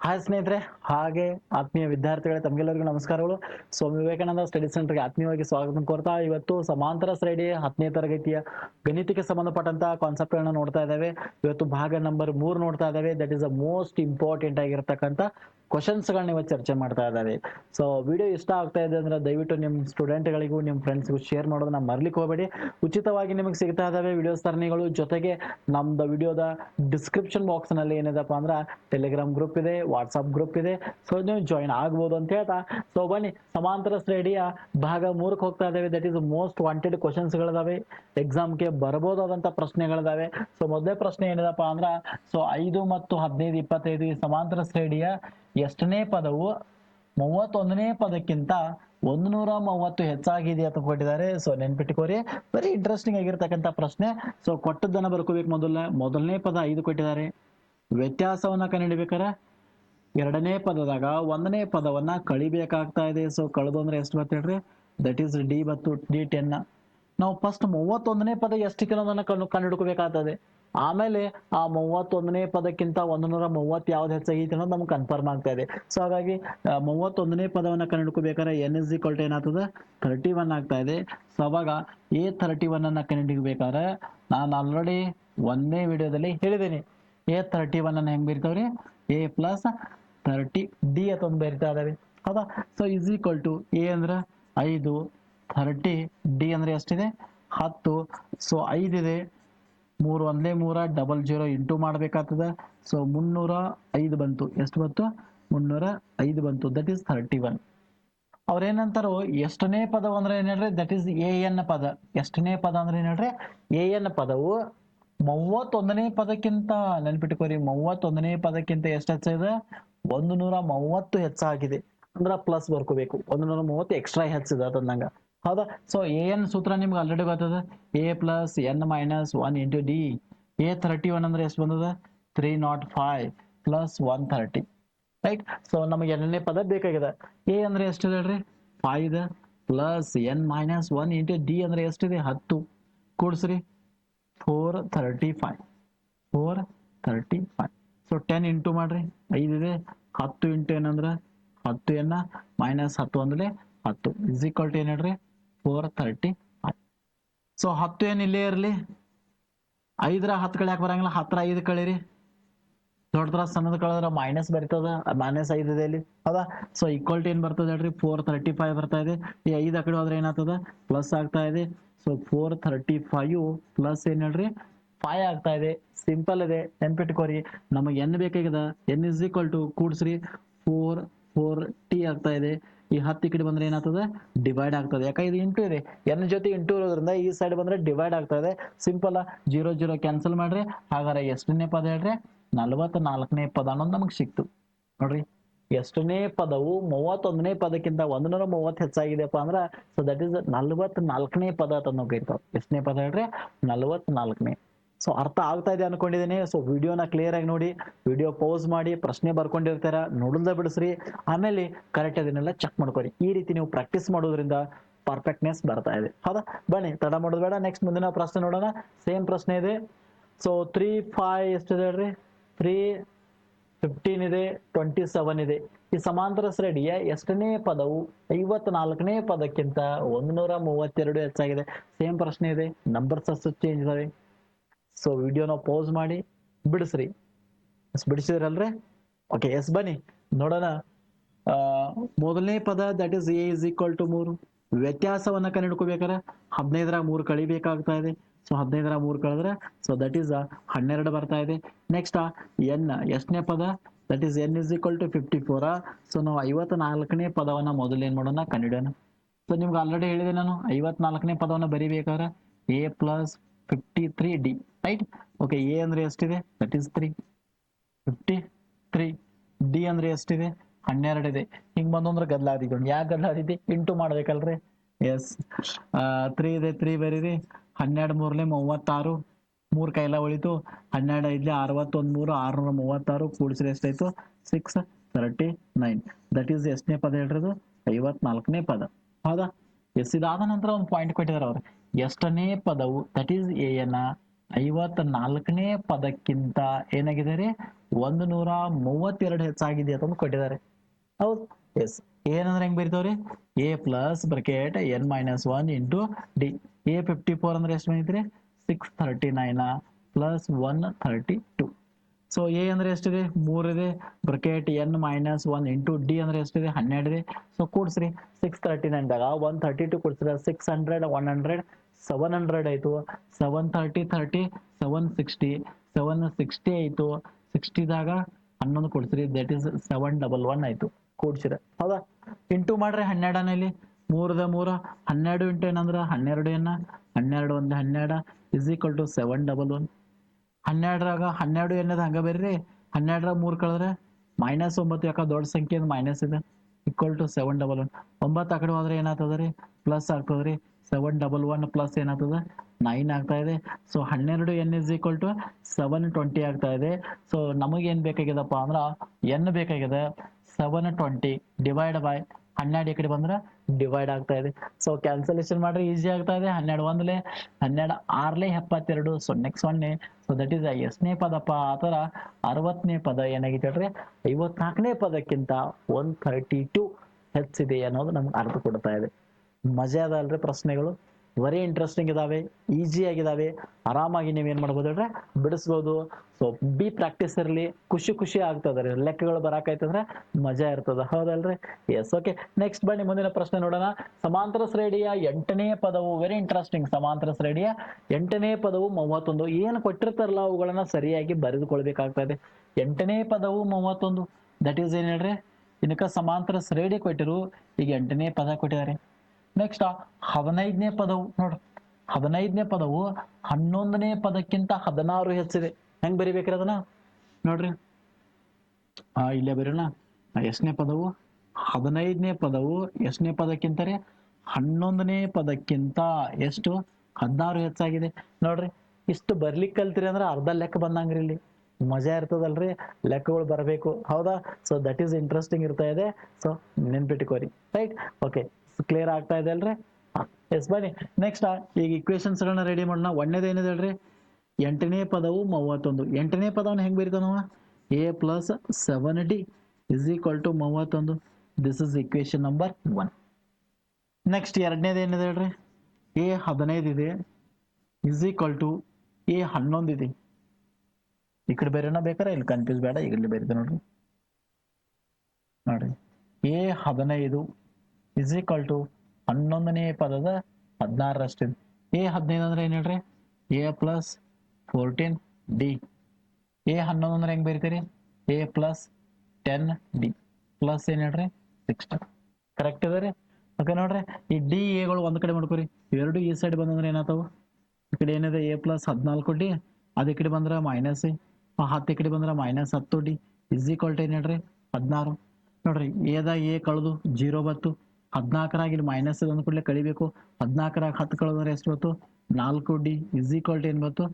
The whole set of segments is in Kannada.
ಹಾಯ್ ಸ್ನೇಹಿತರೆ, ಹಾಗೆ ಆತ್ಮೀಯ ವಿದ್ಯಾರ್ಥಿಗಳೇ, ತಮಗೆಲ್ಲರಿಗೂ ನಮಸ್ಕಾರಗಳು. ಸ್ವಾಮಿ ವಿವೇಕಾನಂದ ಸ್ಟಡಿ ಸೆಂಟರ್ಗೆ ಆತ್ಮೀಯವಾಗಿ ಸ್ವಾಗತ ಕೋರ್ತಾ, ಇವತ್ತು ಸಮಾಂತರ ಶ್ರೇಣಿ ಹತ್ತನೇ ತರಗತಿಯ ಗಣಿತಕ್ಕೆ ಸಂಬಂಧಪಟ್ಟಂತ ಕಾನ್ಸೆಪ್ಟ್ ಗಳನ್ನ ನೋಡ್ತಾ ಇದ್ದಾವೆ. ಇವತ್ತು ಭಾಗ ನಂಬರ್ ಮೂರ್ ನೋಡ್ತಾ ಇದ್ದಾವೆ. That is a most important ಆಗಿರತಕ್ಕಂತ questions ಗಳನ್ನ ಇವತ್ತು ಚರ್ಚೆ ಮಾಡ್ತಾ ಇದ್ದಾವೆ. ಸೊ ವಿಡಿಯೋ ಇಷ್ಟ ಆಗ್ತಾ ಇದೆ ಅಂದ್ರೆ ದಯವಿಟ್ಟು ನಿಮ್ಮ ಸ್ಟೂಡೆಂಟ್ಗಳಿಗೂ ನಿಮ್ಮ ಫ್ರೆಂಡ್ಸ್ಗೂ ಶೇರ್ ಮಾಡೋದನ್ನ ಮರ್ಲಿಕ್ಕೆ ಹೋಗಬೇಡಿ. ಉಚಿತವಾಗಿ ನಿಮಗೆ ಸಿಗ್ತಾ ಇದಾವೆ ವಿಡಿಯೋ ಸರಣಿಗಳು. ಜೊತೆಗೆ ನಮ್ದು ವಿಡಿಯೋದ ಡಿಸ್ಕ್ರಿಪ್ಷನ್ ಬಾಕ್ಸ್ನಲ್ಲಿ ಏನಿದೆಪ್ಪ ಅಂದ್ರೆ ಟೆಲಿಗ್ರಾಮ್ ಗ್ರೂಪ್ ಇದೆ. ವಾಟ್ಸ್ಆಪ್ ಗ್ರೂಪ್ ಇದೆ. ಸೊ ನೀವು ಜಾಯಿನ್ ಆಗ್ಬೋದು ಅಂತ ಹೇಳ್ತಾ. ಸೊ ಬನ್ನಿ. ಸಮಾಂತರ ಶ್ರೇಣಿಯ ಭಾಗ ಮೂರಕ್ಕೆ ಹೋಗ್ತಾ ಇದ್ದೇವೆ. ದಟ್ ಇಸ್ ಮೋಸ್ಟ್ ವಾಂಟೆಡ್ ಕ್ವಶನ್ಸ್ಗಳಿದಾವೆ ಎಕ್ಸಾಮ್ಗೆ ಬರಬಹುದಾದಂಥ ಪ್ರಶ್ನೆಗಳಿದಾವೆ. ಸೊ ಮೊದಲೇ ಪ್ರಶ್ನೆ ಏನಿದಪ್ಪ ಅಂದ್ರೆ ಸೊ ಐದು ಮತ್ತು ಹದಿನೈದು, ಇಪ್ಪತ್ತೈದು ಈ ಸಮಾಂತರ ಶ್ರೇಣಿಯ ಎಷ್ಟನೇ ಪದವು ಮೂವತ್ತೊಂದನೇ ಪದಕ್ಕಿಂತ ಒಂದು ನೂರ ಮೂವತ್ತು ಹೆಚ್ಚಾಗಿದೆ ಅಂತ ಕೊಟ್ಟಿದ್ದಾರೆ. ಸೊ ನೆನ್ಪಿಟ್ಕೋರಿ. ವೆರಿ ಇಂಟ್ರೆಸ್ಟಿಂಗ್ ಆಗಿರ್ತಕ್ಕಂಥ ಪ್ರಶ್ನೆ. ಸೊ ಕೊಟ್ಟದ್ದನ್ನ ಬರ್ಕೋಬೇಕು ಮೊದಲ ಮೊದಲನೇ ಪದ ಐದು ಕೊಟ್ಟಿದ್ದಾರೆ. ವ್ಯತ್ಯಾಸವನ್ನ ಕಂಡುಹಿಡಿಬೇಕಾರೆ ಎರಡನೇ ಪದದಾಗ ಒಂದನೇ ಪದವನ್ನ ಕಳಿಬೇಕಾಗ್ತಾ ಇದೆ. ಸೊ ಕಳೆದು ಅಂದ್ರೆ ಎಷ್ಟು ಹೇಳ್ರಿ? ದಟ್ ಈಸ್ ಡಿ ಮತ್ತು ಡಿ ಟೆನ್ ನಾವು ಫಸ್ಟ್ ಮೂವತ್ತೊಂದನೇ ಪದ ಎಷ್ಟು ಅನ್ನೋದನ್ನ ಕಂಡು ಕಂಡುಹಿಡ್ಕೋಬೇಕಾಗ್ತದೆ? ಆಮೇಲೆ ಆ ಮೂವತ್ತೊಂದನೇ ಪದಕ್ಕಿಂತ ಒಂದು ನೂರ ಮೂವತ್ತು ಯಾವ್ದು ಹೆಚ್ಚಾಗೈತೆ ಅನ್ನೋದು ನಮ್ಗೆ ಕನ್ಫರ್ಮ್ ಆಗ್ತಾ ಇದೆ. ಸೊ ಹಾಗಾಗಿ ಮೂವತ್ತೊಂದನೇ ಪದವನ್ನ ಕಂಡುಹಿಡ್ಕೋಬೇಕಾದ್ರೆ ಎನ್ ಎಸ್ ಈಕ್ವಲ್ ಟು ಏನಾಗ್ತದೆ? ಥರ್ಟಿ ಒನ್ ಆಗ್ತಾ ಇದೆ. ಸೊ ಅವಾಗ ಎ ಥರ್ಟಿ ಒನ್ ಅನ್ನ ಕಂಡುಹಿಡಿಬೇಕಾದ್ರೆ ನಾನು ಆಲ್ರೆಡಿ ಒಂದೇ ವಿಡಿಯೋದಲ್ಲಿ ಹೇಳಿದ್ದೀನಿ. ಎ ಥರ್ಟಿ ಒನ್ ಅನ್ನ ಹೆಂಗ್ ಬೀರ್ತಾವ್ರಿ ಎ ಪ್ಲಸ್ ತರ್ಟಿ ಡಿ ಅಂತ ಬರಿತಾ ಇದ್ದಾವೆ ಹೌದಾ? So is equal to A ಅಂದ್ರೆ ಐದು ಥರ್ಟಿ ಡಿ ಅಂದ್ರೆ ಎಷ್ಟಿದೆ? ಹತ್ತು. ಸೊ ಐದಿದೆ ಮೂರು ಒಂದೇ ಮೂರ ಡಬಲ್ ಜೀರೋ ಇಂಟು ಮಾಡಬೇಕಾಗ್ತದೆ. ಸೊ ಮುನ್ನೂರ ಐದು ಬಂತು. ಎಷ್ಟು ಬಂತು? ಮುನ್ನೂರ ಐದು ಬಂತು. ದಟ್ ಈಸ್ ಥರ್ಟಿ ಒನ್ ಅವ್ರೇನಂತಾರೋ? ಎಷ್ಟನೇ ಪದ ಅಂದ್ರೆ ಏನ್ ಹೇಳ್ರಿ? ದಟ್ ಈಸ್ ಎ ಎನ್ ಪದ. ಎಷ್ಟನೇ ಪದ ಅಂದ್ರೆ ಏನ್ ಹೇಳ್ರಿ? ಎ ಎನ್ ಪದವು ಮೂವತ್ತೊಂದನೇ ಪದಕ್ಕಿಂತ ನೆನ್ಪಿಟ್ಕೋರಿ. ಮೂವತ್ತೊಂದನೇ ಪದಕ್ಕಿಂತ ಎಷ್ಟು ಹೆಚ್ಚಿದೆ? ಒಂದು ನೂರ ಮೂವತ್ತು ಹೆಚ್ಚಾಗಿದೆ. ಅಂದ್ರ ಪ್ಲಸ್ ಬರ್ಕೋಬೇಕು. ಒಂದು ನೂರ ಮೂವತ್ತು ಎಕ್ಸ್ಟ್ರಾ ಹೆಚ್ಚಿದೆ ಅದಂದಂಗ ಹೌದಾ ಸೊ ಎನ್ ಸೂತ್ರ ನಿಮ್ಗೆ ಆಲ್ರೆಡಿ ಗೊತ್ತದ? A plus N minus one into D A thirty one ಅಂದ್ರೆ ಎಷ್ಟು ಬಂದದ? Three naught five plus one thirty right so ನಮಗೆ ಎರಡನೇ ಪದ ಬೇಕಾಗಿದೆ. ಎ ಅಂದ್ರೆ ಎಷ್ಟು ಹೇಳ್ರಿ? ಫೈವ್ ಇದೆ. Plus N minus one into D ಅಂದ್ರೆ ಎಷ್ಟಿದೆ ಹತ್ತು. ಕೂಡ್ಸ್ರಿ. Four thirty five four thirty five so ten into ಮಾಡ್ರಿ ಐದಿದೆ ಹತ್ತು ಇಂಟು ಏನಂದ್ರೆ ಹತ್ತು ಎನ್ನ ಮೈನಸ್ ಹತ್ತು ಅಂದ್ರೆ ಹತ್ತು. ಇಸ್ ಈಕ್ವಲ್ ಟು ಏನ್ ಫೋರ್ ಥರ್ಟಿ ಸೊ ಹತ್ತು ಏನು ಇಲ್ಲೇ ಇರಲಿ? ಐದರ ಹತ್ತು ಕಳೆ ಯಾಕೆ ಬರಂಗಿಲ್ಲ? ಹತ್ತರ ಐದು ಕಳೀರಿ. ದೊಡ್ಡದ್ರ ಸಣ್ಣದ ಕಳೆದ್ರ ಮೈನಸ್ ಬರ್ತದ ಮೈನಸ್ ಐದು ಇದೆ ಇಲ್ಲಿ. ಹೌದಾ? ಸೊ ಈಕ್ವಲ್ ಟು ಏನ್ ಬರ್ತದೆ ಹೇಳ್ರಿ? ಫೋರ್ ತರ್ಟಿ ಫೈವ್ ಬರ್ತಾ ಇದೆ. ಈ ಐದು ಆ ಕಡೆ ಹೋದ್ರೆ ಏನಾಗ್ತದ? ಪ್ಲಸ್ ಆಗ್ತಾ ಇದೆ. So four thirty five plus ಏನ್ ಹೇಳ್ರಿ? ಫೈವ್ ಆಗ್ತಾ ಇದೆ. ಸಿಂಪಲ್ ಇದೆ ನೆನ್ಪಿಟ್ಕೋರಿ. ನಮಗೆ ಎನ್ ಬೇಕಾಗಿದೆ? ಎನ್ ಇಸ್ ಈಕ್ವಲ್ ಟು ಕೂಡ್ಸ್ರಿ. ಫೋರ್ ಫೋರ್ ಟಿ ಆಗ್ತಾ ಇದೆ. ಈ ಹತ್ತು ಕಡೆ ಬಂದ್ರೆ ಏನಾಗ್ತದೆ? ಡಿವೈಡ್ ಆಗ್ತದೆ. ಯಾಕೆ ಇದು ಇಂಟು ಇದೆ. ಎನ್ ಜೊತೆ ಇಂಟು ಇರೋದ್ರಿಂದ ಈ ಸೈಡ್ ಬಂದ್ರೆ ಡಿವೈಡ್ ಆಗ್ತಾ ಇದೆ. ಸಿಂಪಲ್ ಜೀರೋ ಜೀರೋ ಕ್ಯಾನ್ಸಲ್ ಮಾಡ್ರಿ. ಹಾಗಾದ್ರೆ ಎಷ್ಟನೇ ಪದ ಹೇಳ್ರಿ? ನಲವತ್ತ ನಾಲ್ಕನೇ ಪದ ಅನ್ನೋದು ನಮಗೆ ಸಿಕ್ತು. ನೋಡ್ರಿ. ಎಷ್ಟನೇ ಪದವು ಮೂವತ್ತೊಂದನೇ ಪದಕ್ಕಿಂತ ಒಂದನೂರ ಮೂವತ್ತು ಹೆಚ್ಚಾಗಿದೆಪ್ಪ ಅಂದ್ರ ಸೊ ದಟ್ ಇಸ್ ನಲ್ವತ್ ನಾಲ್ಕನೇ ಪದ ಅಂತ ನಾವು ಎಷ್ಟನೇ ಪದ ಹೇಳ್ರಿ? ನಲ್ವತ್ ನಾಲ್ಕನೇ ಸೊ ಅರ್ಥ ಆಗ್ತಾ ಇದೆ ಅನ್ಕೊಂಡಿದ್ದೀನಿ ಸೊ ವಿಡಿಯೋನ ಕ್ಲಿಯರ್ ಆಗಿ ನೋಡಿ ವಿಡಿಯೋ ಪೌಸ್ ಮಾಡಿ, ಪ್ರಶ್ನೆ ಬರ್ಕೊಂಡಿರ್ತಾರ ನೋಡಲ್ದ ಬಿಡಿಸ್ರಿ. ಆಮೇಲೆ ಕರೆಕ್ಟ್ ಅದನ್ನೆಲ್ಲ ಚೆಕ್ ಮಾಡ್ಕೊರಿ ಈ ರೀತಿ ನೀವು ಪ್ರಾಕ್ಟೀಸ್ ಮಾಡೋದ್ರಿಂದ ಪರ್ಫೆಕ್ಟ್ನೆಸ್ ಬರ್ತಾ ಇದೆ. ಹೌದಾ? ಬನ್ನಿ, ತಡ ಮಾಡೋದು ಬೇಡ. ನೆಕ್ಸ್ಟ್ ಮುಂದಿನ ಪ್ರಶ್ನೆ ನೋಡೋಣ. ಸೇಮ್ ಪ್ರಶ್ನೆ ಇದೆ. ಸೊ ತ್ರೀ ಫೈವ್ ಇದೆ ಹೇಳ್ರಿ? ತ್ರೀ ಫಿಫ್ಟೀನ್ ಇದೆ ಟ್ವೆಂಟಿ ಸೆವೆನ್ ಇದೆ. ಈ ಸಮಾಂತರ ಶ್ರೇಣಿಯ ಎಷ್ಟನೇ ಪದವು ಐವತ್ನಾಲ್ಕನೇ ಪದಕ್ಕಿಂತ ಒಂದು ನೂರ ಮೂವತ್ತೆರಡು ಹೆಚ್ಚಾಗಿದೆ. ಸೇಮ್ ಪ್ರಶ್ನೆ ಇದೆ. ನಂಬರ್ಸ್ ಅಷ್ಟು ಚೇಂಜ್ ಇದಾವೆ. ಸೊ ವಿಡಿಯೋನ ಪೋಸ್ ಮಾಡಿ, ಬಿಡಿಸ್ರಿ. ಬಿಡಿಸಿದ್ರಲ್ರಿ? ಓಕೆ ಎಸ್ ಬನ್ನಿ. ನೋಡೋಣ. ಮೊದಲನೇ ಪದ that is A is equal to ಮೂರು. ವ್ಯತ್ಯಾಸವನ್ನ ಕಂಡುಹಿಡ್ಕೋಬೇಕಾರೆ ಹದಿನೈದರ ಮೂರು ಕಳಿಬೇಕಾಗ್ತಾ ಇದೆ. ಸೊ ಹದಿನೈದರ ಮೂರು ಕಳೆದ್ರೆ ಸೊ ದಟ್ ಈಸ್ ಹನ್ನೆರಡು ಬರ್ತಾ ಇದೆ. ನೆಕ್ಸ್ಟ್ ಎನ್, ಎಷ್ಟನೇ ಪದ? That is N is equal to fifty four so ನಾವು ಐವತ್ ನಾಲ್ಕನೇ ಪದವನ್ನ ಮೊದಲು ಏನ್ ಮಾಡೋಣ? ಕಂಡುಹಿಡಿಯೋಣ ಸೊ ನಿಮ್ಗೆ ಆಲ್ರೆಡಿ ಹೇಳಿದೆ ನಾನು, ಐವತ್ನಾಲ್ಕನೇ ಪದವನ್ನ ಬರಿಬೇಕಾದ್ರೆ A plus fifty three D right okay A ಅಂದ್ರೆ ಎಷ್ಟಿದೆ? That is three fifty three D ಅಂದ್ರೆ ಎಷ್ಟಿದೆ? ಹನ್ನೆರಡು ಇದೆ. ಹಿಂಗ್ ಬಂದಂದ್ರೆ ಗದ್ಲಾದಿದ್ದು ಯಾಕೆ ಗದ್ಲಾದಿದೆ ಇಂಟು ಮಾಡ್ಬೇಕಲ್ರಿ? ಎಸ್ ತ್ರೀ ಇದೆ ತ್ರೀ ಬರೀರಿ. ಹನ್ನೆರಡು ಮೂರ್ಲೆ ಮೂವತ್ತಾರು. ಮೂರ್ ಕೈಲ ಉಳಿತು ಹನ್ನೆರಡು ಐದ್ಲೆ ಅರವತ್ತೊಂದ್ ಮೂರು, ಆರ್ನೂರ ಮೂವತ್ತಾರು. ಕೂಡಿಸಿದ್ರೆ ಎಷ್ಟಾಯ್ತು? Six thirty nine that is ಎಷ್ಟನೇ ಪದ ಹೇಳ್ರದು? ಐವತ್ನಾಲ್ಕನೇ ಪದ. ಹೌದಾ? ಎಸ್ ಇದಾದ ನಂತರ ಒಂದು ಪಾಯಿಂಟ್ ಕೊಟ್ಟಿದ್ದಾರೆ ಅವ್ರು. ಎಷ್ಟನೇ ಪದವು? ದಟ್ ಈಸ್ ಎ ಎನ್ನ ಐವತ್ ನಾಲ್ಕನೇ ಪದಕ್ಕಿಂತ ಏನಾಗಿದೆ ರೀ ಒಂದು ನೂರ ಮೂವತ್ತೆರಡು ಹೆಚ್ಚಾಗಿದೆ ಅಂತ ಕೊಟ್ಟಿದ್ದಾರೆ. ಹೌದು. ಎಸ್. ಏನಂದ್ರೆ ಹೆಂಗ್ ಬರೀತಾವ್ರಿ? A plus bracket N minus one into D. A fifty four ಅಂದ್ರೆ ಎಷ್ಟು ಬಂದಿದ್ರಿ six thirty nine plus one thirty two. So A ಅಂದ್ರೆ ಎಷ್ಟಿದೆ? ಮೂರಿದೆ bracket N minus one into D ಅಂದ್ರೆ ಎಷ್ಟಿದೆ? ಹನ್ನೆರಡ್ ಇದೆ. ಸೊ ಕೂಡ್ಸ್ರಿ. ಸಿಕ್ಸ್ ತರ್ಟಿ ನೈನ್ದಾಗ one thirty two ಕೂಡ್ಸ್ರಿ six hundred one hundred seven hundred ಆಯ್ತು. Seven thirty thirty seven sixty seven sixty ಆಯ್ತು. ಸಿಕ್ಸ್ಟಿದಾಗ ಹನ್ನೊಂದು ಕೊಡ್ಸ್ರಿ. That is seven double one ಆಯ್ತು. ಕೂಡ್ಸಿರ. ಹೌದಾ? ಇಂಟು ಮಾಡ್ರಿ ಹನ್ನೆರಡನಲ್ಲಿ ಮೂರದ ಮೂರ ಹನ್ನೆರಡು ಇಂಟು ಏನಂದ್ರ? ಹನ್ನೆರಡು ಏನ ಹನ್ನೆರಡು ಒಂದು ಹನ್ನೆರಡು. Is equal to seven double one ಹನ್ನೆರಡರಾಗ ಹನ್ನೆರಡು ಏನದ ಹಂಗ ಬೇರ್ರಿ ಹನ್ನೆರಡರಾಗ ಮೂರ್ ಕಳೆದ್ರೆ ಮೈನಸ್ ಒಂಬತ್ತು, ಯಾಕ ದೊಡ್ಡ ಸಂಖ್ಯೆ ಮೈನಸ್ ಇದೆ. Equal to seven double one ಒಂಬತ್ತು ಆಕಡೆ ಕಡೆ ಹೋದ್ರೆ ಏನಾಗ್ತದ ರೀ? ಪ್ಲಸ್ ಆಗ್ತದ ರೀ. ಸೆವೆನ್ ಡಬಲ್ ಒನ್ ಪ್ಲಸ್ ಏನಾಗ್ತದೆ? ನೈನ್ ಆಗ್ತಾ ಇದೆ. ಸೊ ಹನ್ನೆರಡು N is equal to seven twenty ಆಗ್ತಾ ಇದೆ. ಸೊ ನಮಗೆ ಏನ್ ಬೇಕಾಗ್ಯದಪ್ಪ ಅಂದ್ರೆ ಎನ್ ಬೇಕಾಗಿದೆ. ಸೆವೆನ್ ಟ್ವೆಂಟಿ ಡಿವೈಡ್ ಬೈ ಹನ್ನೆರಡು ಈ ಕಡೆ ಬಂದ್ರೆ ಡಿವೈಡ್ ಆಗ್ತಾ ಇದೆ. ಸೊ ಕ್ಯಾನ್ಸಲೇಷನ್ ಮಾಡ್ರೆ ಈಸಿ ಆಗ್ತಾ ಇದೆ. ಹನ್ನೆರಡು ಒಂದ್ಲೆ, ಹನ್ನೆರಡು ಆರ್ಲೆ ಎಪ್ಪತ್ತೆರಡು. ಸೊನ್ನೆ ಸೊನ್ನೆ ಸೊ ದಟ್ ಈಸ್ ಎಷ್ಟನೇ ಪದಪ್ಪ. ಆ ಥರ ಅರವತ್ತನೇ ಪದ ಏನಾಗಿದೆ ಹೇಳ್ರಿ? ಐವತ್ನಾಲ್ಕನೇ ಪದಕ್ಕಿಂತ ಒನ್ ಥರ್ಟಿ ಟು ಹೆಚ್ಚಿದೆ ಅನ್ನೋದು ನಮ್ಗೆ ಅರ್ಥ ಕೊಡ್ತಾ ಇದೆ. ಮಜಾ ಅದ ಅಲ್ರಿ ಪ್ರಶ್ನೆಗಳು. ವೆರಿ ಇಂಟ್ರೆಸ್ಟಿಂಗ್ ಇದಾವೆ ಈಸಿ ಆಗಿದಾವೆ. ಆರಾಮಾಗಿ ಏನು ಮಾಡ್ಬೋದು ಹೇಳ್ರೆ ಬಿಡಿಸ್ಬೋದು. ಸೊ ಬಿ ಪ್ರಾಕ್ಟೀಸ್ ಇರಲಿ. ಖುಷಿ ಖುಷಿ ಆಗ್ತದ ರೀ ಲೆಕ್ಕಗಳು ಬರಾಕೈತಂದ್ರೆ ಮಜಾ ಇರ್ತದ. ಹೌದಲ್ರಿ? ಎಸ್ ಓಕೆ ನೆಕ್ಸ್ಟ್ ಬನ್ನಿ, ಮುಂದಿನ ಪ್ರಶ್ನೆ ನೋಡೋಣ. ಸಮಾಂತರ ಶ್ರೇಣಿಯ ಎಂಟನೇ ಪದವು ವೆರಿ ಇಂಟ್ರೆಸ್ಟಿಂಗ್ ಸಮಾಂತರ ಶ್ರೇಣಿಯ ಎಂಟನೇ ಪದವು ಮೂವತ್ತೊಂದು. ಏನು ಕೊಟ್ಟಿರ್ತಾರಲ್ಲ ಅವುಗಳನ್ನ ಸರಿಯಾಗಿ ಬರೆದುಕೊಳ್ಬೇಕಾಗ್ತಾ ಇದೆ. ಎಂಟನೇ ಪದವು ಮೂವತ್ತೊಂದು. ದಟ್ ಈಸ್ ಏನ್ ಹೇಳ್ರಿ? ಇನ್ಕ ಸಮಾಂತರ ಶ್ರೇಣಿ ಕೊಟ್ಟಿರು. ಈಗ ಎಂಟನೇ ಪದ ಕೊಟ್ಟಿದ್ದಾರೆ. ನೆಕ್ಸ್ಟ್ ಹದಿನೈದನೇ ಪದವು ನೋಡ್ರಿ ಹದಿನೈದನೇ ಪದವು ಹನ್ನೊಂದನೇ ಪದಕ್ಕಿಂತ ಹದಿನಾರು ಹೆಚ್ಚಿದೆ. ಹೆಂಗ್ ಬರಿಬೇಕ್ರಿ ಅದನ್ನ? ನೋಡ್ರಿ. ಆ, ಇಲ್ಲೇ ಬರೋಣ. ಎಷ್ಟನೇ ಪದವು? ಹದಿನೈದನೇ ಪದವು ಎಷ್ಟನೇ ಪದಕ್ಕಿಂತ ರೀ ಹನ್ನೊಂದನೇ ಪದಕ್ಕಿಂತ ಎಷ್ಟು? ಹದಿನಾರು ಹೆಚ್ಚಾಗಿದೆ. ನೋಡ್ರಿ, ಇಷ್ಟು ಬರ್ಲಿಕ್ಕೆ ಕಲ್ತಿರಿ ಅಂದ್ರೆ ಅರ್ಧ ಲೆಕ್ಕ ಬಂದಂಗ್ರಿ ಇಲ್ಲಿ. ಮಜಾ ಇರ್ತದಲ್ರಿ, ಲೆಕ್ಕಗಳು ಬರಬೇಕು. ಹೌದಾ? ಸೊ ದಟ್ ಈಸ್ ಇಂಟ್ರೆಸ್ಟಿಂಗ್ ಇರ್ತಾ ಇದೆ. ಸೊ ನೆನ್ಪಿಟ್ಕೋರಿ. ರೈಟ್ ಓಕೆ ಕ್ಲಿಯರ್ ಆಗ್ತಾ ಇದೆ ಅಲ್ರಿ? ಎಸ್ ಬನ್ನಿ. ನೆಕ್ಸ್ಟ್ ಈಗ ಇಕ್ವೇಶನ್ಸ್ಗಳನ್ನ ಗಳನ್ನ ರೆಡಿ ಮಾಡೋಣ. ಏನಿದೆ ಹೇಳ್ರಿ? ಎಂಟನೇ ಪದವು ಮೂವತ್ತೊಂದು. ಎಂಟನೇ ಪದವನ್ನು ಹೆಂಗ್ ಬರೀತಾನವ? A plus seven D is equal to ಮೂವತ್ತೊಂದು. This is equation number one next ಎರಡನೇದು ಏನಿದೆ ಹೇಳ್ರಿ? ಎ ಹದಿನೈದು ಇದೆ. ಇಸ್ ಈಕ್ವಲ್ ಟು ಎ ಹನ್ನೊಂದು ಇದೆ. ಈ ಕಡೆ ಬೇರೆನ ಬೇಕಾರೆ? ಇಲ್ಲಿ ಕನ್ಫ್ಯೂಸ್ ಬೇಡ. ಈಗ ಇಲ್ಲಿ ಬೇರೆ ನೋಡ್ರಿ. ನೋಡ್ರಿ. ಎ ಹದಿನೈದು ಇಸ್ ಈಕ್ವಲ್ ಟು ಹನ್ನೊಂದನೇ ಪದದ ಹದಿನಾರರಷ್ಟಿದೆ. ಎ ಹದಿನೈದು ಅಂದ್ರೆ ಏನ್ ಹೇಳ್ರಿ? A plus fourteen D A ಹನ್ನೊಂದು ಅಂದ್ರೆ ಹೆಂಗ್ ಬರೀತೀರಿ? A plus ten D plus ಏನ್ ಹೇಳ್ರಿ? ಸಿಕ್ಸ್ಟೀನ್ ಕರೆಕ್ಟ್ ಇದೆ ರೀ? ಓಕೆ ನೋಡ್ರಿ, ಈ ಡಿ ಎಗಳು ಒಂದ್ ಕಡೆ ಮಾಡ್ಕೊರಿ. ಎರಡು ಈ ಸೈಡ್ ಬಂದಂದ್ರೆ ಏನಾಗ್ತಾವ? ಈ ಕಡೆ ಏನಿದೆ? ಎ ಪ್ಲಸ್ ಹದಿನಾಲ್ಕು ಡಿ ಅದ್ ಕಡೆ ಬಂದ್ರೆ ಮೈನಸ್ ಹತ್ತು ಕಡೆ ಬಂದ್ರೆ ಮೈನಸ್ ಹತ್ತು ಡಿ ಇಸ್ ಈಕ್ವಲ್ ಟು ಏನ್ ಹೇಳ್ರಿ? ಹದಿನಾರು. ನೋಡ್ರಿ ಎದಾಗ ಎ ಕಳೆದು ಜೀರೋ ಬತ್ತು ಹದಿನಾಲ್ಕರಾಗ ಇಲ್ಲಿ ಮೈನಸ್ ಒಂದು ಕೂಡಲೇ ಕಳಿಬೇಕು. ಹದಿನಾಲ್ಕರಾಗ ಹತ್ತು ಕಳೆದ್ರೆ ಎಷ್ಟು ಬಂತು? ನಾಲ್ಕು ಡಿ ಇಸ್ ಈಕ್ವಲ್ ಟು ಏನ್ ಬಂತು?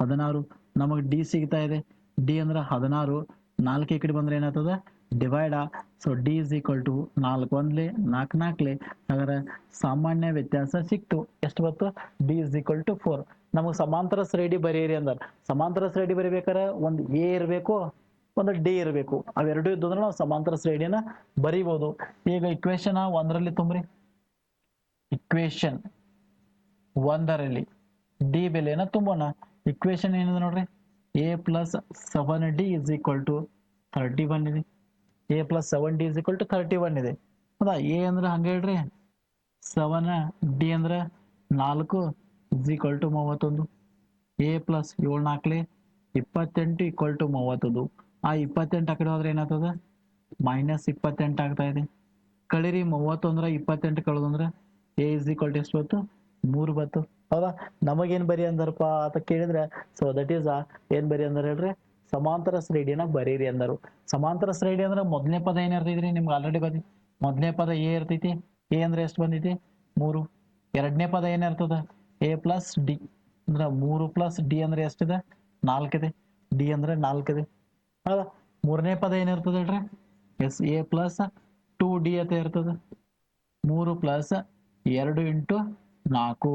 ಹದಿನಾರು. ನಮಗೆ ಡಿ ಸಿಗ್ತಾ ಇದೆ. ಡಿ ಅಂದ್ರೆ ಹದಿನಾರು. ನಾಲ್ಕು ಈ ಕಡೆ ಬಂದ್ರೆ ಏನಾಗ್ತದ? Divide so D is equal to ನಾಲ್ಕು ಒಂದ್ಲೆ, ನಾಲ್ಕು ನಾಲ್ಕಲೆ. ಹಾಗಾದ್ರೆ ಸಾಮಾನ್ಯ ವ್ಯತ್ಯಾಸ ಸಿಕ್ತು. ಎಷ್ಟು ಬಂತು? D is equal to four ನಮಗೆ ಸಮಾಂತರ ಶ್ರೇಣಿ ಬರೀರಿ ಅಂದ್ರೆ. ಸಮಾಂತರ ಶ್ರೇಣಿ ಬರೀಬೇಕಾರೆ ಒಂದು ಎ ಇರಬೇಕು. ಒಂದು ಡಿ ಇರಬೇಕು. ಅವೆರಡು ಇದ್ದಂದ್ರೆ ನಾವು ಸಮಾಂತರ ಶ್ರೇಣಿಯನ್ನ ಬರೀಬಹುದು ಈಗ ಇಕ್ವೇಶನ್ ಒಂದರಲ್ಲಿ ತುಂಬ್ರಿ. ಇಕ್ವೇಶನ್ ಒಂದರಲ್ಲಿ ಡಿ ಬೆಲೆನ ತುಂಬೋಣ. ಇಕ್ವೇಶನ್ ಏನಿದೆ ನೋಡ್ರಿ? A plus seven D is equal to thirty one ಇದೆ. A plus seven D is equal to thirty one ಇದೆ. ಹೌದಾ ಎ ಅಂದ್ರೆ ಹಂಗೆ ಹೇಳ್ರಿ. ಸೆವೆನ್ ಡಿ ಅಂದ್ರೆ ನಾಲ್ಕು ಇಸ್ ಈಕ್ವಲ್ ಟು ಮೂವತ್ತೊಂದು. ಎ ಪ್ಲಸ್ ಏಳು ನಾಲ್ಕಲೆ ಇಪ್ಪತ್ತೆಂಟು ಈಕ್ವಲ್ ಟು ಮೂವತ್ತೊಂದು. ಆ ಇಪ್ಪತ್ತೆಂಟು ಆ ಕಡೆ ಹೋದ್ರೆ ಏನಾಗ್ತದ? ಮೈನಸ್ ಇಪ್ಪತ್ತೆಂಟು ಆಗ್ತಾ ಇದೆ. ಕಳಿರಿ, ಮೂವತ್ತೊಂದ್ರ ಇಪ್ಪತ್ತೆಂಟು ಕಳೆದಂದ್ರೆ ಎ ಇಸ್ ಈಕ್ವಲ್ ಟು ಎಷ್ಟು ಬತ್ತು ಮೂರು ಬತ್ತು ಹೌದಾ? ನಮಗೇನು ಬರಿ ಅಂದಾರಪ್ಪ ಅಂತ ಕೇಳಿದ್ರೆ ಸೊ ದಟ್ ಈಸ್ ಏನು ಬರಿ ಅಂದ್ರೆ ಹೇಳ್ರಿ? ಸಮಾಂತರ ಶ್ರೇಣಿಯನ್ನ ಬರೀರಿ ಅಂದರು. ಸಮಾಂತರ ಶ್ರೇಡಿ ಅಂದ್ರೆ ಮೊದಲನೇ ಪದ ಏನು ಇರ್ತೈತ್ರಿ? ನಿಮ್ಗೆ ಆಲ್ರೆಡಿ ಬಂದಿ ಮೊದಲನೇ ಪದ ಎ ಇರ್ತೈತಿ. ಎ ಅಂದ್ರೆ ಎಷ್ಟು ಬಂದೈತಿ? ಮೂರು. ಎರಡನೇ ಪದ ಏನಿರ್ತದ ಎ ಪ್ಲಸ್ ಡಿ ಅಂದ್ರೆ ಮೂರು ಪ್ಲಸ್ ಡಿ ಅಂದ್ರೆ ಎಷ್ಟಿದೆ? ನಾಲ್ಕಿದೆ. ಡಿ ಅಂದ್ರೆ ನಾಲ್ಕಿದೆ. ಹೌದಾ ಮೂರನೇ ಪದ ಏನಿರ್ತದೆ ಹೇಳ್ರಿ? Yes, A plus two D ಅಂತ ಇರ್ತದ. ಮೂರು ಪ್ಲಸ್ ಎರಡು ಇಂಟು ನಾಲ್ಕು.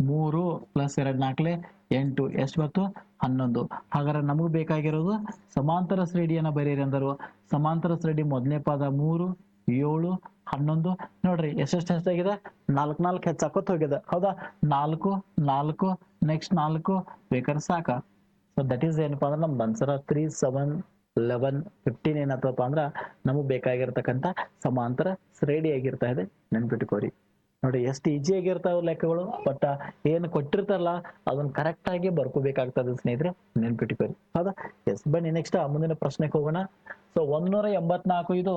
ಮೂರು ಪ್ಲಸ್ ಎರಡು ನಾಲ್ಕಲೆ ಎಂಟು. ಎಷ್ಟು ಬಂತು? ಹನ್ನೊಂದು. ಹಾಗಾದ್ರೆ ನಮಗೆ ಬೇಕಾಗಿರೋದು ಸಮಾಂತರ ಶ್ರೇಡಿಯನ್ನು ಬರೀರಿ ಅಂದರು. ಸಮಾಂತರ ಶ್ರೇಡಿ ಮೊದಲನೇ ಪದ ಮೂರು, ಏಳು, ಹನ್ನೊಂದು. ನೋಡ್ರಿ, ಎಷ್ಟೆಷ್ಟು ಹೆಚ್ಚಾಗಿದೆ ನಾಲ್ಕು ನಾಲ್ಕು ಹೆಚ್ಚಾಕೋತ್ ಹೋಗಿದೆ. ಹೌದಾ? ನಾಲ್ಕು ನಾಲ್ಕು ನೆಕ್ಸ್ಟ್ ನಾಲ್ಕು. ಬೇಕಾದ್ರೆ ಸಾಕ. ಸೊ ದಟ್ ಈಸ್ ಏನಪ್ಪಾ ಅಂದ್ರೆ ನಮ್ದು answer three seven eleven fifteen ಏನಾಗ್ತದಪ್ಪ ಅಂದ್ರೆ ನಮಗೆ ಬೇಕಾಗಿರ್ತಕ್ಕಂಥ ಸಮಾಂತರ ಶ್ರೇಣಿ ಆಗಿರ್ತಾ ಇದೆ. ನೆನ್ಪಿಟ್ಕೋರಿ. ನೋಡಿ, ಎಷ್ಟು ಈಜಿ ಆಗಿರ್ತಾವ ಲೆಕ್ಕಗಳು ಬಟ್ ಏನು ಕೊಟ್ಟಿರ್ತಾರಲ್ಲ ಅದನ್ನ ಕರೆಕ್ಟ್ ಆಗಿ ಬರ್ಕೋಬೇಕಾಗ್ತದೆ ಸ್ನೇಹಿತರೆ, ನೆನ್ಪಿಟ್ಕೋರಿ. ಹೌದಾ? ಎಸ್ ಬನ್ನಿ ನೆಕ್ಸ್ಟ್ ಮುಂದಿನ ಪ್ರಶ್ನೆಗೆ ಹೋಗೋಣ. ಸೊ ಒಂದೂರ ಎಂಬತ್ನಾಲ್ಕು ಇದು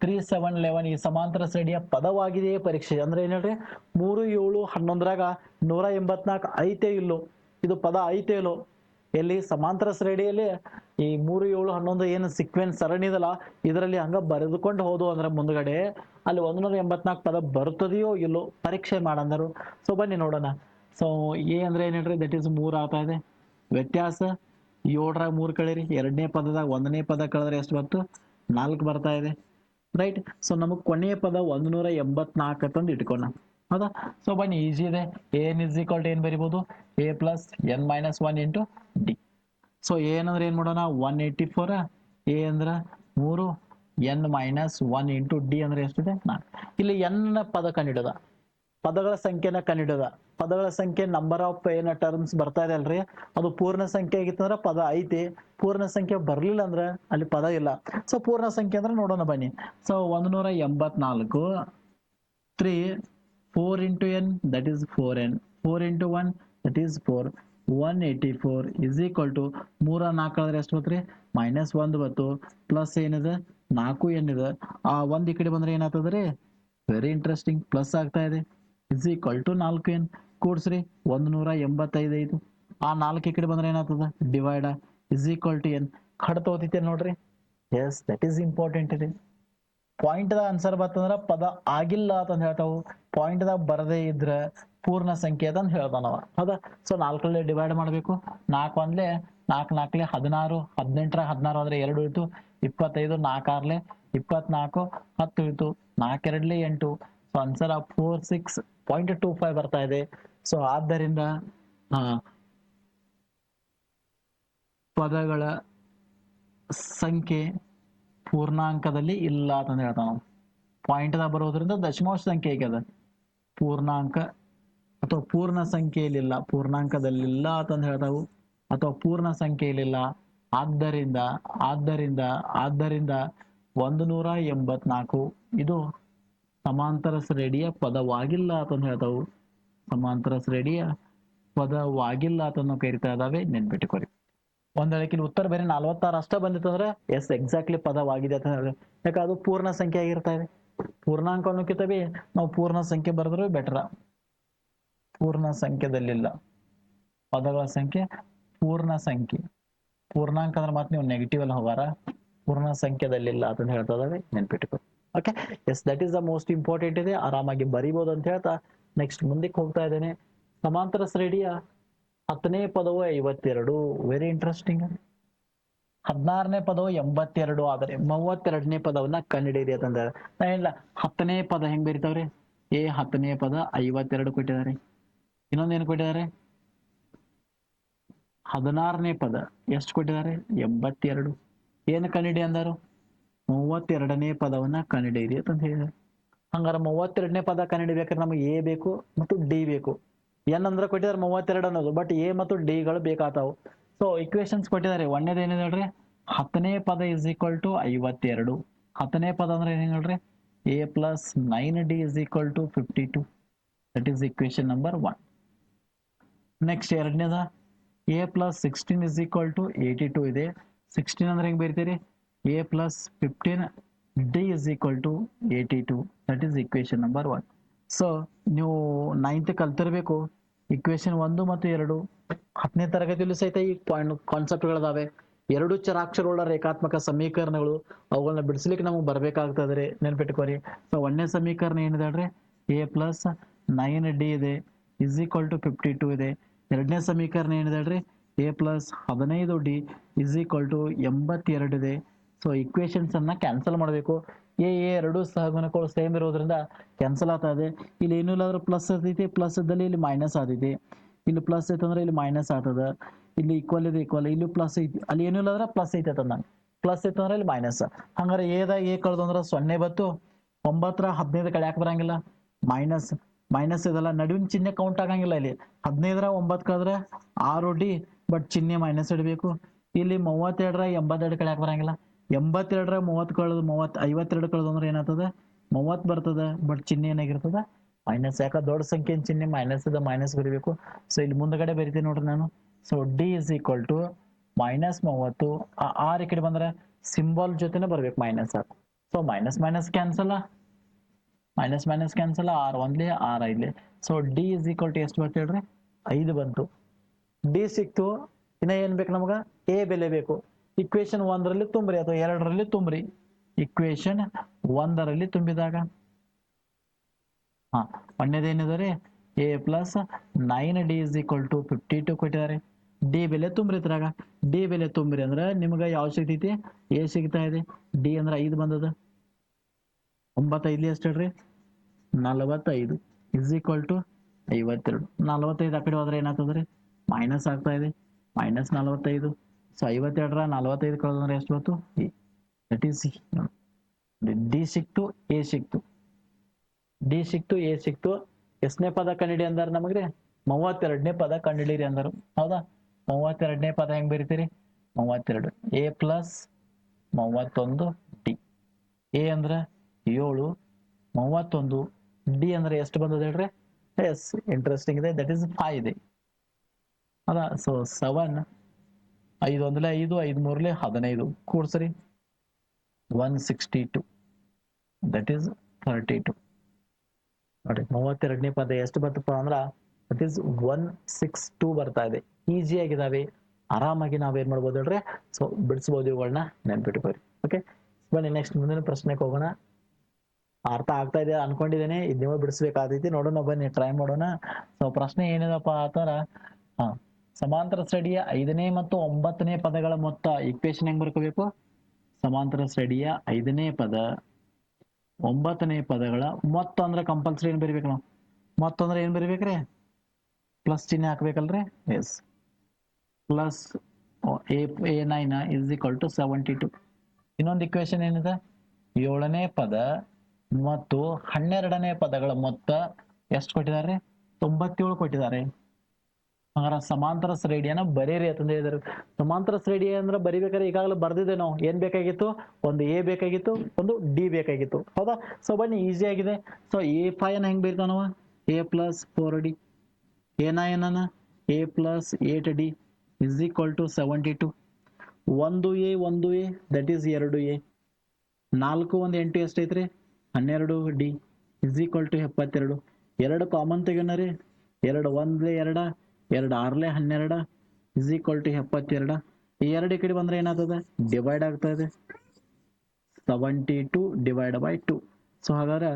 ತ್ರೀ ಸೆವೆನ್ ಲೆವೆನ್ ಈ ಸಮಾಂತರ ಶ್ರೇಣಿಯ ಪದವಾಗಿದೆಯೇ ಪರೀಕ್ಷೆ. ಅಂದ್ರೆ ಏನ್ ಹೇಳ್ರಿ? ಮೂರು, ಏಳು, ಹನ್ನೊಂದರಾಗ ನೂರ ಎಂಬತ್ನಾಲ್ಕು ಐತೆ ಇಲ್ಲೋ? ಇದು ಪದ ಐತೆ ಇಲ್ಲೋ? ಎಲ್ಲಿ ಸಮಾಂತರ ಶ್ರೇಣಿಯಲ್ಲಿ ಈ ಮೂರು, ಏಳು, ಹನ್ನೊಂದು ಏನು ಸಿಕ್ವೆನ್ಸ್ ಸರಣಿ ಇದಲ್ಲ, ಇದರಲ್ಲಿ ಹಂಗ ಬರೆದುಕೊಂಡು ಹೋದು ಅಂದ್ರೆ ಮುಂದ್ಗಡೆ ಅಲ್ಲಿ ಒಂದೂರ ಎಂಬತ್ನಾಲ್ಕು ಪದ ಬರ್ತದೆಯೋ ಇಲ್ಲೋ ಪರೀಕ್ಷೆ ಮಾಡಂದರು. ಸೊ ಬನ್ನಿ ನೋಡೋಣ. ಸೊ ಎ ಅಂದ್ರೆ ಏನ್ ಹೇಳ್ರಿ? ದಟ್ ಈಸ್ ಮೂರ್ ಆಗ್ತಾ ಇದೆ. ವ್ಯತ್ಯಾಸ, ಏಳರಾಗ ಮೂರು ಕಳೀರಿ. ಎರಡನೇ ಪದದಾಗ ಒಂದನೇ ಪದ ಕಳೆದ್ರೆ ಎಷ್ಟು ಬಂತು? ನಾಲ್ಕು ಬರ್ತಾ ಇದೆ. ರೈಟ್ ಸೊ ನಮಗೆ ಕೊನೆಯ ಪದ ಒಂದುನೂರ ಎಂಬತ್ನಾಲ್ಕು ತಂದು ಇಟ್ಕೋಣ. ಹೌದಾ? ಸೊ ಬನ್ನಿ ಈಜಿ ಇದೆ. ಏನ್ ಇಸ್ ಈಕ್ವಲ್ ಟು ಏನ್ ಬರಿಬೋದು. A plus N minus one into D so ಏನಂದ್ರೆ ಏನ್ ಮಾಡೋಣ? ಒನ್ ಏಯ್ಟಿ ಫೋರ್ ಎ ಅಂದ್ರ ಮೂರು N minus one into D ಅಂದ್ರೆ ಎಷ್ಟಿದೆ? ನಾಲ್ಕು. ಇಲ್ಲಿ ಎನ್ ಪದ ಕಂಡಿಡದ. ಪದಗಳ ಸಂಖ್ಯೆನ ಕಂಡಿಡದ. ಪದಗಳ ಸಂಖ್ಯೆ ನಂಬರ್ ಆಫ್ ಏನ ಟರ್ಮ್ಸ್ ಬರ್ತಾ ಇದೆ ಅಲ್ರಿ? ಅದು ಪೂರ್ಣ ಸಂಖ್ಯೆ ಆಗಿತ್ತಂದ್ರ ಪದ ಐತಿ. ಪೂರ್ಣ ಸಂಖ್ಯೆ ಬರ್ಲಿಲ್ಲ ಅಂದ್ರೆ ಅಲ್ಲಿ ಪದ ಇಲ್ಲ. ಸೊ ಪೂರ್ಣ ಸಂಖ್ಯೆ ಅಂದ್ರೆ ನೋಡೋಣ ಬನ್ನಿ. ಸೊ ಒಂದ್ ನೂರ ಎಂಬತ್ನಾಲ್ಕು three four into N that is four N four into one is is four one eighty four is equal to ಮೂರ ನಾಲ್ಕು ಕಳೆದ್ರೆ ಎಷ್ಟು ಬತ್ರಿ? ಮೈನಸ್ ಒಂದು ಬತ್ತು. ಪ್ಲಸ್ ಏನಿದೆ? ನಾಲ್ಕು ಏನಿದೆ ಆ ಒಂದು ಈ ಕಡೆ ಬಂದ್ರೆ ಏನಾಗ್ತದ್ರಿ? ವೆರಿ ಇಂಟ್ರೆಸ್ಟಿಂಗ್ ಪ್ಲಸ್ ಆಗ್ತಾ ಇದೆ. ಇಸ್ ಈಕ್ವಲ್ ಟು ನಾಲ್ಕು ಏನ್ ಕೂಡ್ಸ್ರಿ. ಒಂದು ನೂರ ಎಂಬತ್ತೈದು ಐದು. ಆ ನಾಲ್ಕು ಈ ಕಡೆ ಬಂದ್ರೆ ಏನಾಗ್ತದ? ಡಿವೈಡ್ ಇಸ್ ಈಕ್ವಲ್ ಟು ಏನ್ ಕಡ್ತ ಓದಿತ್ತೆ ನೋಡ್ರಿ. ಎಸ್ ದಟ್ ಈಸ್ ಇಂಪಾರ್ಟೆಂಟ್ ಇದೆ ಪಾಯಿಂಟ್ ದಾಗ ಆನ್ಸರ್ ಬರ್ತಂದ್ರ ಪದ ಆಗಿಲ್ಲ ಅಂತ ಹೇಳ್ತಾವು. ಪಾಯಿಂಟ್ ದಾಗ ಬರದೇ ಇದ್ರ ಪೂರ್ಣ ಸಂಖ್ಯೆ ಅಂತ ಹೇಳ್ತಾನವ ಹೌದಾ? ಸೊ ನಾಲ್ಕಲ್ಲಿ ಡಿವೈಡ್ ಮಾಡಬೇಕು. ನಾಲ್ಕು ಅಂದ್ಲೆ ನಾಲ್ಕು ನಾಲ್ಕಲೆ ಹದಿನಾರು, ಹದಿನೆಂಟರ, ಹದಿನಾರು ಅಂದ್ರೆ ಎರಡು ಇತ್ತು ಇಪ್ಪತ್ತೈದು, ನಾಲ್ಕಾರ್ಲೆ ಇಪ್ಪತ್ನಾಲ್ಕು, ಹತ್ತು ಇತ್ತು ನಾಲ್ಕೆರಡ್ಲೆ ಎಂಟು. So answer four six point two five ಬರ್ತಾ ಇದೆ. ಸೊ ಆದ್ದರಿಂದ ಪದಗಳ ಸಂಖ್ಯೆ ಪೂರ್ಣಾಂಕದಲ್ಲಿ ಇಲ್ಲ ಅಂತ ಹೇಳ್ತಾನ ಪಾಯಿಂಟ್ ದಾಗ ಬರೋದ್ರಿಂದ ದಶಮಾಂಶ ಸಂಖ್ಯೆ ಹೇಗೆ ಪೂರ್ಣಾಂಕ ಅಥವಾ ಪೂರ್ಣ ಸಂಖ್ಯೆಯಲ್ಲಿಲ್ಲ, ಪೂರ್ಣಾಂಕದಲ್ಲಿಲ್ಲ ಅಂತಂದು ಹೇಳ್ತಾವು. ಅಥವಾ ಪೂರ್ಣ ಸಂಖ್ಯೆಯಲ್ಲಿಲ್ಲ, ಆದ್ದರಿಂದ ಆದ್ದರಿಂದ ಆದ್ದರಿಂದ ಒಂದು ನೂರ ಎಂಬತ್ನಾಲ್ಕು. ಇದು ಸಮಾಂತರ ಶ್ರೇಣಿಯ ಪದವಾಗಿಲ್ಲ ಅಂತಂದು ಹೇಳ್ತಾವು. ಸಮಾಂತರ ಶ್ರೇಣಿಯ ಪದವಾಗಿಲ್ಲ ಅಂತ ಕರಿತಾ ಇದಾವೆ ನೆನ್ಪಿಟ್ಟುಕೊರಿ ಒಂದ್ ವೇಳೆ ಉತ್ತರ ಬೇರೆ ನಲ್ವತ್ತಾರು ಅಷ್ಟೇ ಬಂದಿತ್ತು ಅಂದ್ರೆ ಎಸ್ ಎಕ್ಸಾಕ್ಟ್ಲಿ ಪದವಾಗಿದೆ ಅಂತ ಹೇಳಿದ್ರೆ ಯಾಕೆ ಅದು ಪೂರ್ಣ ಸಂಖ್ಯೆ ಆಗಿರ್ತಾ ಇದೆ? ಪೂರ್ಣಾಂಕ ಅನ್ನೋಕ್ಕಿಂತ ನಾವು ಪೂರ್ಣ ಸಂಖ್ಯೆ ಬರೆದ್ರೆ ಬೆಟರ್ ಪೂರ್ಣ ಸಂಖ್ಯೆದಲ್ಲಿಲ್ಲ. ಪದಗಳ ಸಂಖ್ಯೆ, ಪೂರ್ಣ ಸಂಖ್ಯೆ. ಪೂರ್ಣಾಂಕ ಅಂದ್ರೆ ಮತ್ತೆ ನೀವು ನೆಗೆಟಿವ್ ಅಲ್ಲಿ ಹೋಗಾರ. ಪೂರ್ಣ ಸಂಖ್ಯೆದಲ್ಲಿಲ್ಲ ಅಂತ ಹೇಳ್ತಾ ಇದಾವೆ okay yes that is the most important ಇದೆ. ಆರಾಮಾಗಿ ಬರಿಬೋದು ಅಂತ ಹೇಳ್ತಾ ನೆಕ್ಸ್ಟ್ ಮುಂದಕ್ಕೆ ಹೋಗ್ತಾ ಇದ್ದೇನೆ. ಸಮಾಂತರ ಶ್ರೇಣಿಯ ಹತ್ತನೇ ಪದವು ಐವತ್ತೆರಡು. ವೆರಿ ಇಂಟ್ರೆಸ್ಟಿಂಗ್ ಹದಿನಾರನೇ ಪದವು ಎಂಬತ್ತೆರಡು ಆದರೆ ಮೂವತ್ತೆರಡನೇ ಪದವನ್ನ ಕಂಡುಹಿಡಿಯಿರಿ ಅಂತಂದ್ರೆ ನಾ ಇಲ್ಲ ಹತ್ತನೇ ಪದ ಹೆಂಗ್ ಬರೀತಾವ್ರಿ? ಎ ಹತ್ತನೇ ಪದ ಐವತ್ತೆರಡು ಕೊಟ್ಟಿದ್ದಾರೆ. ಇನ್ನೊಂದೇನು ಕೊಟ್ಟಿದ್ದಾರೆ? ಹದಿನಾರನೇ ಪದ ಎಷ್ಟು ಕೊಟ್ಟಿದ್ದಾರೆ? ಎಂಬತ್ತೆರಡು. ಏನು ಕಂಡಿಡಿ ಅಂದರು? ಮೂವತ್ತೆರಡನೇ ಪದವನ್ನ ಕನ್ನಡಿರಿ ಅಂತ ಹೇಳಿದ್ದಾರೆ. ಹಂಗಾರೆ ಮೂವತ್ತೆರಡನೇ ಪದ ಕಂಡಿಡಿಬೇಕಾದ್ರೆ ನಮಗೆ ಎ ಬೇಕು ಮತ್ತು ಡಿ ಬೇಕು. ಎನ್ ಅಂದ್ರೆ ಕೊಟ್ಟಿದ್ದಾರೆ ಮೂವತ್ತೆರಡು ಅನ್ನೋದು ಬಟ್ ಎ ಮತ್ತು ಡಿಗಳು ಬೇಕಾತಾವು. ಸೊ ಇಕ್ವೇಶನ್ಸ್ ಕೊಟ್ಟಿದ್ದಾರೆ. ಒಂದೇದು ಏನಿದೆ ಹೇಳ್ರಿ ಹತ್ತನೇ ಪದ ಇಸ್ ಈಕ್ವಲ್ ಟು ಐವತ್ತೆರಡು. ಹತ್ತನೇ ಪದ ಅಂದ್ರೆ ಏನೇನು ಹೇಳ್ರಿ A plus nine D is equal to fifty two that is equation number one next ಎರಡನೇದ A plus sixteen is equal to eighty two ಇದೆ. ಸಿಕ್ಸ್ಟೀನ್ ಅಂದ್ರೆ ಹೆಂಗ್ ಬರೀತೀರಿ? A plus fifteen D is equal to eighty two that is equation number one so ನೀವು ನೈನ್ತ್ ಕಲ್ತಿರ್ಬೇಕು ಇಕ್ವೇಶನ್ ಒಂದು ಮತ್ತು ಎರಡು. ಹತ್ತನೇ ತರಗತಿಯಲ್ಲೂ ಸಹಿತ ಈ ಪಾಯಿಂಟ್ ಕಾನ್ಸೆಪ್ಟ್ಗಳಿದಾವೆ ಎರಡು ಚರಾಕ್ಷರಗಳ ರೇಖಾತ್ಮಕ ಸಮೀಕರಣಗಳು ಅವುಗಳನ್ನ ಬಿಡಿಸ್ಲಿಕ್ಕೆ ನಮಗೆ ಬರ್ಬೇಕಾಗ್ತದ್ರಿ ನೆನ್ಪಿಟ್ಕೋರಿ ಸೊ ಒಂದನೇ ಸಮೀಕರಣ ಏನಿದೆ ಹೇಳ್ರಿ? ಎ ಪ್ಲಸ್ ನೈನ್ ಡಿ ಇದೆ. Is equal to fifty two ಇದೆ. ಎರಡನೇ ಸಮೀಕರಣ ಏನಿದೆ ಹೇಳ್ರಿ? ಎ ಪ್ಲಸ್ ಹದಿನೈದು ಡಿ ಇಸ್ ಈಕ್ವಲ್ ಟು ಎಂಬತ್ತೆರಡು ಇದೆ. ಸೊ ಇಕ್ವೇಶನ್ಸ್ ಅನ್ನ ಕ್ಯಾನ್ಸಲ್ ಮಾಡಬೇಕು. ಎ ಎ ಎರಡು ಸಹಗುಣಕಗಳು ಸೇಮ್ ಇರೋದ್ರಿಂದ ಕ್ಯಾನ್ಸಲ್ ಆಗ್ತಾ ಇದೆ ಇಲ್ಲಿ ಏನೂ ಇಲ್ಲಾದ್ರೂ ಪ್ಲಸ್ ಇರ್ತೈತಿ ಪ್ಲಸ್ ಇದ್ದಲ್ಲಿ ಇಲ್ಲಿ ಮೈನಸ್ ಆದೈತಿ ಇಲ್ಲಿ ಪ್ಲಸ್ ಐತೆ ಅಂದ್ರೆ ಇಲ್ಲಿ ಮೈನಸ್ ಆಗ್ತದ ಇಲ್ಲಿ ಈಕ್ವಲ್ ಇದೆ ಈಕ್ವಲ್ ಇಲ್ಲಿ ಪ್ಲಸ್ ಐತಿ. ಅಲ್ಲಿ ಏನೂ ಇಲ್ಲಾದ್ರೆ ಪ್ಲಸ್ ಐತೆ ನಂಗೆ ಪ್ಲಸ್ ಐತೆ ಇಲ್ಲಿ ಮೈನಸ್ ಹಂಗಾರೆ ಎದಾಗ ಎ ಕಳ್ದು ಅಂದ್ರೆ ಸೊನ್ನೆ ಬತ್ತು ಒಂಬತ್ತರ ಹದಿನೈದು ಕಳ್ಯಾಕ್ ಬರಂಗಿಲ್ಲ? ಮೈನಸ್ ಮೈನಸ್ ಇದಲ್ಲ ನಡುವಿನ ಚಿಹ್ನೆ ಕೌಂಟ್ ಆಗಂಗಿಲ್ಲ ಇಲ್ಲಿ. ಹದಿನೈದರ ಒಂಬತ್ತು ಕಳೆದ್ರೆ ಆರು ಡಿ ಬಟ್ ಚಿಹ್ನೆ ಮೈನಸ್ ಇಡಬೇಕು. ಇಲ್ಲಿ ಮೂವತ್ತೆರಡರ ಎಂಬತ್ತೆರಡು ಕಳ್ಯಾಕ್ ಬರಂಗಿಲ್ಲ? ಎಂಬತ್ತೆರಡರ ಮೂವತ್ತು ಕಳೆದು ಮೂವತ್ತು, ಐವತ್ತೆರಡು ಕಳೆದು ಅಂದ್ರೆ ಏನಾಗ್ತದ? ಮೂವತ್ತು ಬರ್ತದ ಬಟ್ ಚಿಹ್ನೆ ಏನಾಗಿರ್ತದ? ಮೈನಸ್ ಯಾಕ? ದೊಡ್ಡ ಸಂಖ್ಯೆ ಚಿಹ್ನೆ ಮೈನಸ್ ಅದ ಮೈನಸ್ ಬರಿಬೇಕು. ಸೊ ಇಲ್ಲಿ ಮುಂದಗಡೆ ಬರಿತೀನಿ ನೋಡ್ರಿ ನಾನು. So D is equal to minus ಮೂವತ್ತು. ಆ ಆರ್ ಈ ಕಡೆ ಬಂದ್ರೆ ಸಿಂಬಲ್ ಜೊತೆನೆ ಬರ್ಬೇಕು minus so minus minus cancel minus minus cancel R ಒಂದ್ಲಿ ಆರ್ ಐದ್ಲಿ. So D is equal to ಎಷ್ಟು ಬರ್ತ ಹೇಳ್ರಿ? ಐದು ಬಂತು. ಡಿ ಸಿಕ್ತು. ಇನ್ನ ಏನ್ ಬೇಕು ನಮಗ? ಎ ಬೆಲೆ ಬೇಕು. ಇಕ್ವೇಶನ್ ಒಂದರಲ್ಲಿ ತುಂಬ್ರಿ ಅಥವಾ ಎರಡರಲ್ಲಿ ತುಂಬ್ರಿ. ಇಕ್ವೇಶನ್ ಒಂದರಲ್ಲಿ ತುಂಬಿದಾಗ. ಹಾ ಒಂದೇದೇನಿದೆ ರೀ A plus nine D is equal to fifty two ಕೊಟ್ಟಿದ್ದಾರೆ. ಡಿ ಬೆಲೆ ತುಂಬ್ರಿ ಇದ್ರಾಗ. ಡಿ ಬೆಲೆ ತುಂಬ್ರಿ ಅಂದ್ರೆ ನಿಮ್ಗೆ ಯಾವ ಸಿಗ್ತೈತಿ ಎ ಸಿಗ್ತಾ ಇದೆ. ಡಿ ಅಂದ್ರೆ ಐದು ಬಂದದ. ಒಂಬತ್ತೈದು ಎಷ್ಟು ಹೇಳ್ರಿ? ನಲವತ್ತೈದು. ಇಸ್ ಈಕ್ವಲ್ ಟು ಐವತ್ತೆರಡು. ನಲವತ್ತೈದು ಆ ಕಡೆ ಹೋದ್ರೆ ಏನಾಗ್ತದ್ರಿ? ಮೈನಸ್ ಆಗ್ತಾ ಇದೆ. ಮೈನಸ್ ನಲವತ್ತೈದು. ಸೊ ಐವತ್ತೆರಡರ ನಲವತ್ತೈದು ಕಳೆದ್ರೆ ಎಷ್ಟು ಬಂತು? ದಟ್ ಈಸ್ ಡಿ ಸಿಕ್ತು ಎ ಸಿಕ್ತು. ಡಿ ಸಿಕ್ತು ಎ ಸಿಕ್ತು. ಎಷ್ಟನೇ ಪದ ಕಂಡಿಡಿ ಅಂದಾರ ನಮಗ್ರಿ? ಮೂವತ್ತೆರಡನೇ ಪದ ಕಂಡಿಡೀರಿ ಅಂದರು. ಹೌದಾ? ಮೂವತ್ತೆರಡನೇ ಪದ ಹೆಂಗ್ ಬರೀತೀರಿ? ಮೂವತ್ತೆರಡು. ಎ ಪ್ಲಸ್ ಮೂವತ್ತೊಂದು ಡಿ ಎ ಅಂದ್ರೆ ಏಳು, ಮೂವತ್ತೊಂದು ಡಿ ಅಂದ್ರೆ ಎಷ್ಟು ಬಂದದ ಹೇಳ್ರಿ? ಎಸ್ ಇಂಟ್ರೆಸ್ಟಿಂಗ್ ಇದೆ. ದಟ್ ಈಸ್ ಫೈವ್ ಇದೆ. ಹೌದಾ ಸೊ ಸೆವೆನ್ ಐದು ಒಂದಲೆ ಐದು ಐದು ಮೂರಲೆ ಹದಿನೈದು. ಕೂಡ್ಸ್ರಿ. One sixty two that is thirty two ನೋಡಿ, ಮೂವತ್ತೆರಡನೇ ಪದ ಎಷ್ಟು ಬರ್ತಪ್ಪ ಅಂದ್ರ that is one six two ಬರ್ತಾ ಇದೆ. ಈಸಿ ಆಗಿದಾವೆ ಆರಾಮಾಗಿ ನಾವೇನ್ ಮಾಡ್ಬೋದು ಹೇಳ್ರಿ? ಸೊ ಬಿಡಿಸ್ಬೋದು ಇವುಗಳನ್ನ ನೆನ್ಪಿಟ್ಕೋರಿ ಓಕೆ ಬನ್ನಿ ನೆಕ್ಸ್ಟ್ ಮುಂದಿನ ಪ್ರಶ್ನೆಗೆ ಹೋಗೋಣ. ಅರ್ಥ ಆಗ್ತಾ ಇದೆ ಅನ್ಕೊಂಡಿದ್ದೇನೆ ಇದು ನೀವು ಬಿಡಿಸ್ಬೇಕಾದೈತಿ ನೋಡೋಣ ಬನ್ನಿ ಟ್ರೈ ಮಾಡೋಣ. ಸೊ ಪ್ರಶ್ನೆ ಏನಿದಪ್ಪ ಆತರ ತರ ಹಾ. ಸಮಾಂತರ ಶ್ರೇಣಿಯ ಐದನೇ ಮತ್ತು ಒಂಬತ್ತನೇ ಪದಗಳ ಮೊತ್ತ ಇಕ್ವೇಶನ್ ಹೆಂಗ್ ಬರ್ಕೋಬೇಕು? ಸಮಾಂತರ ಶ್ರೇಣಿಯ ಐದನೇ ಪದ, ಒಂಬತ್ತನೇ ಪದಗಳ ಮೊತ್ತ ಅಂದ್ರೆ ಕಂಪಲ್ಸರಿ ಏನ್ ಬರಿಬೇಕು ನಾವು? ಮೊತ್ತ ಅಂದ್ರೆ ಏನ್ ಬರಿಬೇಕ್ರಿ? ಪ್ಲಸ್ ಚಿಹ್ನೆ ಹಾಕ್ಬೇಕಲ್ರಿ? Yes plus A A nine is equal to seventy two ಇನ್ನೊಂದು ಇಕ್ವೇಶನ್ ಏನಿದೆ? ಏಳನೇ ಪದ ಮತ್ತು ಹನ್ನೆರಡನೇ ಪದಗಳ ಮೊತ್ತ ಎಷ್ಟು ಕೊಟ್ಟಿದ್ದಾರೆ? ತೊಂಬತ್ತೇಳು ಕೊಟ್ಟಿದ್ದಾರೆ. ಹಂಗಾರ ಸಮಾಂತರ ಶ್ರೇಣಿಯನ್ನ ಬರೀರಿ ಅಂತಂದ ಹೇಳಿದ್ರು. ಸಮಾಂತರ ಶ್ರೇಣಿ ಅಂದ್ರೆ ಬರಿಬೇಕಾದ್ರೆ ಈಗಾಗಲೇ ಬರ್ದಿದೆ ನಾವು. ಏನ್ ಬೇಕಾಗಿತ್ತು? ಒಂದು ಎ ಬೇಕಾಗಿತ್ತು, ಒಂದು ಡಿ ಬೇಕಾಗಿತ್ತು. ಹೌದಾ? ಸೊ ಬನ್ನಿ ಈಸಿ ಆಗಿದೆ. ಸೊ ಎ ಅನ್ನ ಹೆಂಗ್ ಬರೀತಾವ ಎ ಪ್ಲಸ್ ಫೋರ್ ಡಿ ಏನ ಏನನ A plus eight D is equal to seventy two ಒಂದು ಎ ಒಂದು ಎ ದಟ್ ಈಸ್ ಎರಡು ಎ ನಾಲ್ಕು, ಒಂದು ಎಂಟು ಎಷ್ಟೈತ್ರಿ? ಹನ್ನೆರಡು ಡಿ ಇಸ್ ಈಕ್ವಲ್ ಟು ಎಪ್ಪತ್ತೆರಡು. ಎರಡು ಕಾಮನ್ ತೆಗೋಣ ರೀ ಎರಡು ಒಂದ್ಲೆ ಎರಡ. ಎರಡು ಆರ್ಲೆ ಹನ್ನೆರಡು ಇಸ್ ಈಕ್ವಲ್ ಟು ಎಪ್ಪತ್ತೆರಡು. ಈ ಎರಡು ಕಡೆ ಬಂದ್ರೆ ಏನಾಗ್ತದೆ? ಡಿವೈಡ್ ಆಗ್ತಾ ಇದೆ. Seventy two divide by two so ಹಾಗಾದ್ರೆ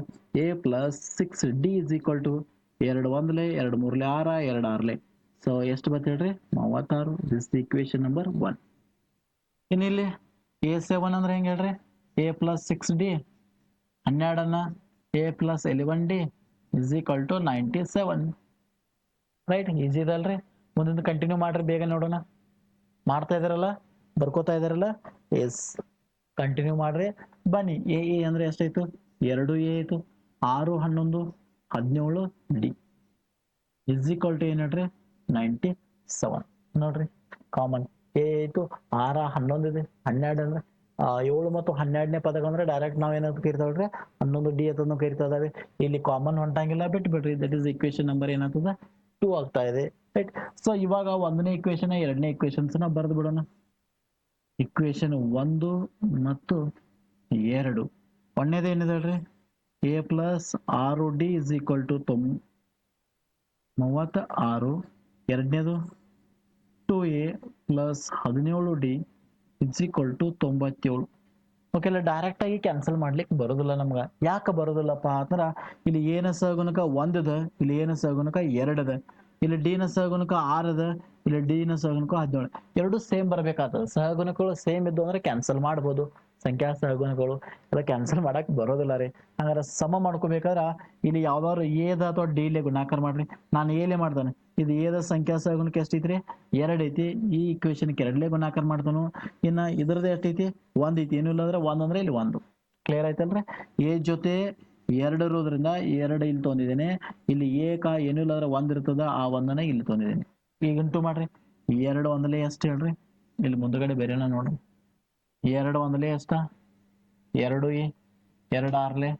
A plus six D is equal to ಎರಡು ಒಂದ್ಲೆ, ಎರಡು ಮೂರ್ಲೆ ಆರ, ಎರಡು ಆರ್ಲೆ. ಸೊ ಎಷ್ಟು ಬರ್ತದೆ ಹೇಳ್ರಿ? ಮೂವತ್ತಾರು. ದಿಸ್ ಇಕ್ವೇಶನ್ ನಂಬರ್ ಒನ್ ಇನ್ನಿಲ್ಲಿ ಎ ಸೆವೆನ್ ಅಂದ್ರೆ ಹೆಂಗೆ ಹೇಳ್ರಿ? A plus six D ಹನ್ನೆರಡನ್ನ A plus eleven D is equal to ninety seven right easy ಇದಲ್ರಿ ಮುಂದಿನ ಕಂಟಿನ್ಯೂ ಮಾಡ್ರಿ ಬೇಗ ನೋಡೋಣ. ಮಾಡ್ತಾ ಇದಾರಲ್ಲ? ಬರ್ಕೋತಾ ಇದಾರಲ್ಲ? ಎಸ್ ಕಂಟಿನ್ಯೂ ಮಾಡ್ರಿ. ಬನ್ನಿ, ಎ ಎ ಅಂದ್ರೆ ಎಷ್ಟಾಯ್ತು? ಎರಡು ಎ ಆಯ್ತು. ಆರು, ಹನ್ನೊಂದು, ಹದಿನೇಳು ಡಿ ಇಸ್ ಈಕ್ವಲ್ ಟು ಏನ್ ಹೇಳ್ರಿ? ನೈಂಟಿ ಸೆವೆನ್ ನೋಡ್ರಿ ಕಾಮನ್ ಎ ಆಯ್ತು, ಆರ, ಹನ್ನೊಂದು ಇದೆ. ಹನ್ನೆರಡು ಅಂದ್ರೆ ಏಳು ಮತ್ತು ಹನ್ನೆರಡನೇ ಪದಗಳಂದ್ರೆ ಡೈರೆಕ್ಟ್ ನಾವ್ ಏನಂತ ಕರಿತಾವ್ರಿ ಹನ್ನೊಂದು ಡಿ ಅಂತ ಕರಿತಾ ಇದಾವೆ. ಇಲ್ಲಿ ಕಾಮನ್ ಹೊಂಟಂಗಿಲ್ಲ, ಬಿಟ್ಬಿಡ್ರಿ. ದಟ್ ಇಸ್ ಇಕ್ವೇಶನ್ ನಂಬರ್ ಏನಾಗ್ತದ? ಟೂ ಆಗ್ತಾ ಇದೆ. ರೈಟ್ ಸೊ ಇವಾಗ ಒಂದನೇ ಇಕ್ವೇಶನ್ ಎರಡನೇ ಇಕ್ವೇಶನ್ಸ್ನ ಬರೆದು ಬಿಡೋಣ. ಇಕ್ವೇಶನ್ ಒಂದು ಮತ್ತು ಎರಡು. ಒಂದನೇದು ಏನಿದೆ ಹೇಳ್ರಿ? ಎ ಪ್ಲಸ್ ಆರು ಡಿ ಇಸ್ ಈಕ್ವಲ್ ಟು ತೊಂ ಮೂವತ್ತ ಆರು ಎರಡನೇದು? ಟು ಎ ಪ್ಲಸ್ ಹದಿನೇಳು ಡಿ ಇಸ್ ಈಕ್ವಲ್ ಟು ತೊಂಬತ್ತೇಳು. ಓಕೆ ಇಲ್ಲ ಡೈರೆಕ್ಟ್ ಆಗಿ ಕ್ಯಾನ್ಸಲ್ ಮಾಡ್ಲಿಕ್ಕೆ ಬರೋದಿಲ್ಲ ನಮ್ಗೆ. ಯಾಕೆ ಬರೋದಿಲ್ಲಪ್ಪ? ಅಂದ್ರ ಇಲ್ಲಿ ಏನ ಸಹಗುಣಕ ಒಂದದ, ಇಲ್ಲಿ ಏನ ಸಹಗುಣಕ ಎರಡದ, ಇಲ್ಲಿ ಡಿನ ಸಹಗುಣಕ ಆರದ, ಇಲ್ಲಿ ಡಿನ ನ ಸಹಗುಣಕ ಹದಿನೇಳು. ಎರಡು ಸೇಮ್ ಬರ್ಬೇಕಾಗ್ತದೆ. ಸಹಗುಣಕಗಳು ಸೇಮ್ ಇದ್ದು ಅಂದ್ರೆ ಕ್ಯಾನ್ಸಲ್ ಮಾಡ್ಬೋದು. ಸಂಖ್ಯಾ ಸಹಗುಣಗಳು ಎಲ್ಲ ಕ್ಯಾನ್ಸಲ್ ಮಾಡಕ್ ಬರೋದಿಲ್ಲ ರೀ. ಹಂಗಾರೆ ಸಮ ಮಾಡ್ಕೋಬೇಕಾದ್ರ ಇಲ್ಲಿ ಯಾವ್ದಾದ್ರು ಏದ ಅಥವಾ ಡಿಲೆ ಗುಣಾಕಾರ ಮಾಡ್ರಿ. ನಾನು ಏಲೆ ಮಾಡ್ತಾನೆ. ಇದು ಏದ ಸಂಖ್ಯಾ ಸಹಗುಣಕ್ಕೆ ಎಷ್ಟೈತ್ರಿ? ಎರಡು ಐತಿ. ಈ ಇಕ್ವೇಶನ್ ಎರಡಲೇ ಗುಣಾಕಾರ ಮಾಡ್ತಾನು. ಇನ್ನ ಇದ್ರದ್ದು ಎಷ್ಟೈತಿ? ಒಂದ್ ಐತಿ. ಏನು ಇಲ್ಲ ಅಂದ್ರೆ ಒಂದ್ ಅಂದ್ರೆ ಇಲ್ಲಿ ಒಂದು. ಕ್ಲಿಯರ್ ಆಯ್ತಲ್ರಿ? ಎ ಜೊತೆ ಎರಡು ಇರೋದ್ರಿಂದ ಎರಡು ಇಲ್ಲಿ ತೊಂದಿದ್ದೇನೆ ಇಲ್ಲಿ ಏಕ ಏನು ಇಲ್ಲ ಅಂದ್ರೆ ಒಂದ್ ಇರ್ತದ. ಆ ಒಂದನ್ನ ಇಲ್ಲಿ ತೊಂದಿದ್ದೇನೆ ಈಗ ಇಂಟು ಮಾಡ್ರಿ. ಎರಡು ಒಂದಲೇ ಎಷ್ಟು ಹೇಳ್ರಿ? ಇಲ್ಲಿ ಮುಂದಗಡೆ ಬೇರೆನ ನೋಡ್ರಿ. ಎರಡು ಒಂದಲೇ ಎಷ್ಟ? ಎರಡು ಎ ಎರಡು ಆರ್ಲೆ.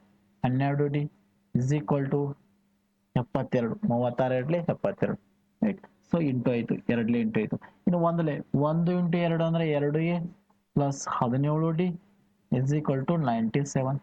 ಹನ್ನೆರಡು ಡಿ. ಇಸ್ ಈಕ್ವಲ್ ಟು ಎಪ್ಪತ್ತೆರಡು. ಮೂವತ್ತಾರು ಎರಡ್ಲೆ ಎಪ್ಪತ್ತೆರಡು. ರೈಟ್ ಸೊ ಇಂಟು ಆಯ್ತು. ಎರಡಲೇ ಇಂಟು ಆಯ್ತು. ಇನ್ನು ಒಂದಲೇ, ಒಂದು ಇಂಟು ಎರಡು ಅಂದ್ರೆ ಎರಡು ಎ ಪ್ಲಸ್ ಹದಿನೇಳು D is equal to ninety seven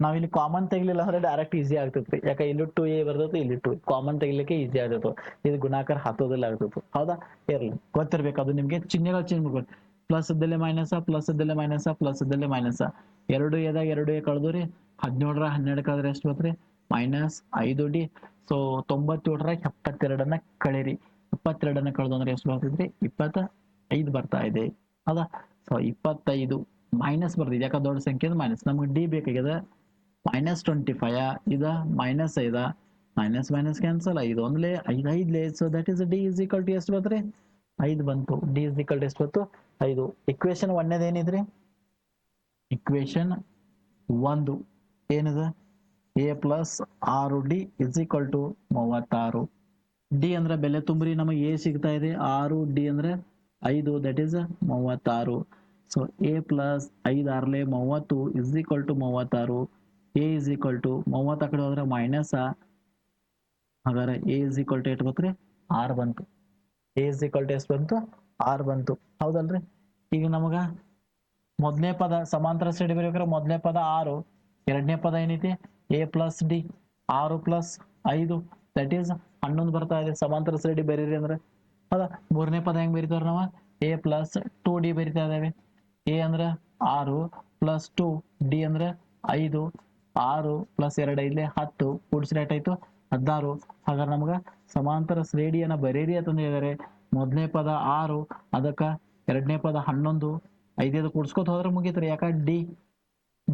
ನಾವಿಲ್ಲಿ ಕಾಮನ್ ತೆಗಿಲಿಲ್ಲ ಅಂದ್ರೆ ಡೈರೆಕ್ಟ್ ಈಸಿ ಆಗ್ತಿತ್ತು. ಯಾಕೆ ಇಲ್ಲಿ ಟು ಎ ಬರ್ತೈತಿ, ಇಲ್ಲಿ ಟು ಕಾಮನ್ ತೆಗಿಲಿಕ್ಕೆ ಈಸಿ ಆಗ್ತದೆ ಇದು ಗುಣಾಕಾರ ಹತ್ತೋದಿಲ್ಲ ಆಗ್ತಿತ್ತು. ಹೌದಾ? ಇರಲಿ. ಗೊತ್ತಿರ್ಬೇಕು. ಅದು ನಿಮ್ಗೆ ಚಿಹ್ನೆಗಳು ಚೇಂಜ್ ಮಾಡ್ಬೇಕು ಪ್ಲಸ್ ಇದ್ದಲ್ಲೇ ಮೈನಸ್ ಪ್ಲಸ್ ಇದ್ದಲ್ಲೇ ಮೈನಸ್ ಪ್ಲಸ್ ಇದ್ದಲ್ಲೇ ಮೈನಸ್ ಎರಡು ಎದಾಗ ಎರಡು ಎ ಕಳೆದು ರೀ. ಹದಿನೇಳರ ಹನ್ನೆರಡು ಕಳೆದ್ರೆ ಎಷ್ಟು ಬತ್ರಿ? ಮೈನಸ್ ಐದು ಡಿ. ಸೊ ತೊಂಬತ್ತೇಳರ ಎಪ್ಪತ್ತೆರಡನ್ನ ಕಳೀರಿ. ಇಪ್ಪತ್ತೆರಡನ್ನ ಕಳೆದು ಅಂದ್ರೆ ಎಷ್ಟು ಬರ್ತಿದ್ರಿ? ಇಪ್ಪತ್ತ ಐದು ಬರ್ತಾ ಇದೆ. ಅದ ಸೊ ಇಪ್ಪತ್ತೈದು ಮೈನಸ್ ಬರ್ತಿದೆ. ಯಾಕಂದ್ರೆ ದೊಡ್ಡ ಸಂಖ್ಯೆ ಮೈನಸ್ ನಮ್ಗೆ ಡಿ ಬೇಕಾಗ್ಯದ ಮೈನಸ್ ಟ್ವೆಂಟಿ ಫೈವ್ ಇದ ಮೈನಸ್ ಐದ? ಮೈನಸ್ ಮೈನಸ್ ಕ್ಯಾನ್ಸಲ್ ಐದು ಒಂದ್ಲೇ ಐದು ಲೇ so that is d is equal to ಎಷ್ಟು ಬಂತ್ರಿ? ಐದು ಬಂತು. ಡಿ ಇಸ್ ಈಕ್ವಲ್ ಟು ಎಷ್ಟು ಬಂತು? ಐದು. ಇಕ್ವೇಶನ್ ಒನ್ನೇದೇನಿದ್ರಿ ಇಕ್ವೇಶನ್ ಒಂದು. ಏನಿದೆ? ಎ ಪ್ಲಸ್ ಆರು ಡಿ ಇಸ್ ಈಕ್ವಲ್ ಟು ಮೂವತ್ತಾರು. ಡಿ ಅಂದ್ರೆ ಬೆಲೆ ತುಂಬ್ರಿ ನಮಗೆ ಎ ಸಿಗ್ತಾ ಇದೆ. ಆರು ಡಿ ಅಂದ್ರೆ ಐದು ದಟ್ ಈಸ್ ಮೂವತ್ತಾರು. ಸೊ ಎ ಪ್ಲಸ್ ಐದು ಆರ್ಲೆ ಮೂವತ್ತು ಇಸ್ ಈಕ್ವಲ್ ಟು ಮೂವತ್ತಾರು. ಎ ಇಸ್ ಈಕ್ವಲ್ ಟು ಮೂವತ್ತ ಕಡೆ ಹೋದ್ರೆ ಮೈನಸ್ ಹಾಗಾದ್ರೆ ಎ ಇಸ್ ಈಕ್ವಲ್ ಟು ಎಷ್ಟು ಬಂತ್ರಿ ಆರ್ ಬಂತು. ಎ ಇಸ್ ಈಕ್ವಲ್ ಟು ಎಷ್ಟು ಬಂತು? ಆರ್ ಬಂತು. ಹೌದಲ್ರಿ? ಈಗ ನಮಗ ಮೊದಲನೇ ಪದ, ಸಮಾಂತರ ಶ್ರೇಣಿ ಬರೀಬೇಕಾದ್ರೆ ಮೊದಲನೇ ಪದ ಆರು. ಎರಡನೇ ಪದ ಏನೈತಿ? ಎ ಪ್ಲಸ್ ಡಿ ಆರು ಪ್ಲಸ್ ಐದು ದಟ್ ಈಸ್ ಹನ್ನೊಂದು ಬರ್ತಾ ಇದೆ. ಸಮಾಂತರ ಶ್ರೇಣಿ ಬರೀರಿ ಅಂದ್ರೆ ಅದ ಮೂರನೇ ಪದ ಹೆಂಗ್ ಬರೀತಾರ ನಾವ? ಎ ಪ್ಲಸ್ ಟೂ ಡಿ ಬರಿತಾ ಇದಾವೆ. ಎ ಅಂದ್ರೆ ಆರು ಪ್ಲಸ್ ಟು ಡಿ ಅಂದ್ರೆ ಐದು, ಆರು ಪ್ಲಸ್ ಎರಡು ಐದು ಹತ್ತು, ಕೂಡಿಸಿ ಆಯ್ತು, ಹದಿನಾರು. ಹಾಗಾದ್ರೆ ನಮ್ಗ ಸಮಾಂತರ ಶ್ರೇಡಿಯನ್ನ ಬರೀರಿ ಅಂತಂದು ಹೇಳಿದಾರೆ? ಮೊದಲನೇ ಪದ ಆರು, ಅದಕ್ಕ ಎರಡನೇ ಪದ ಹನ್ನೊಂದು ಐದೈದು ಕೂಡ್ಸ್ಕೊತ ಹೋದ್ರೆ ಮುಗಿತಾರೆ ಯಾಕ ಡಿ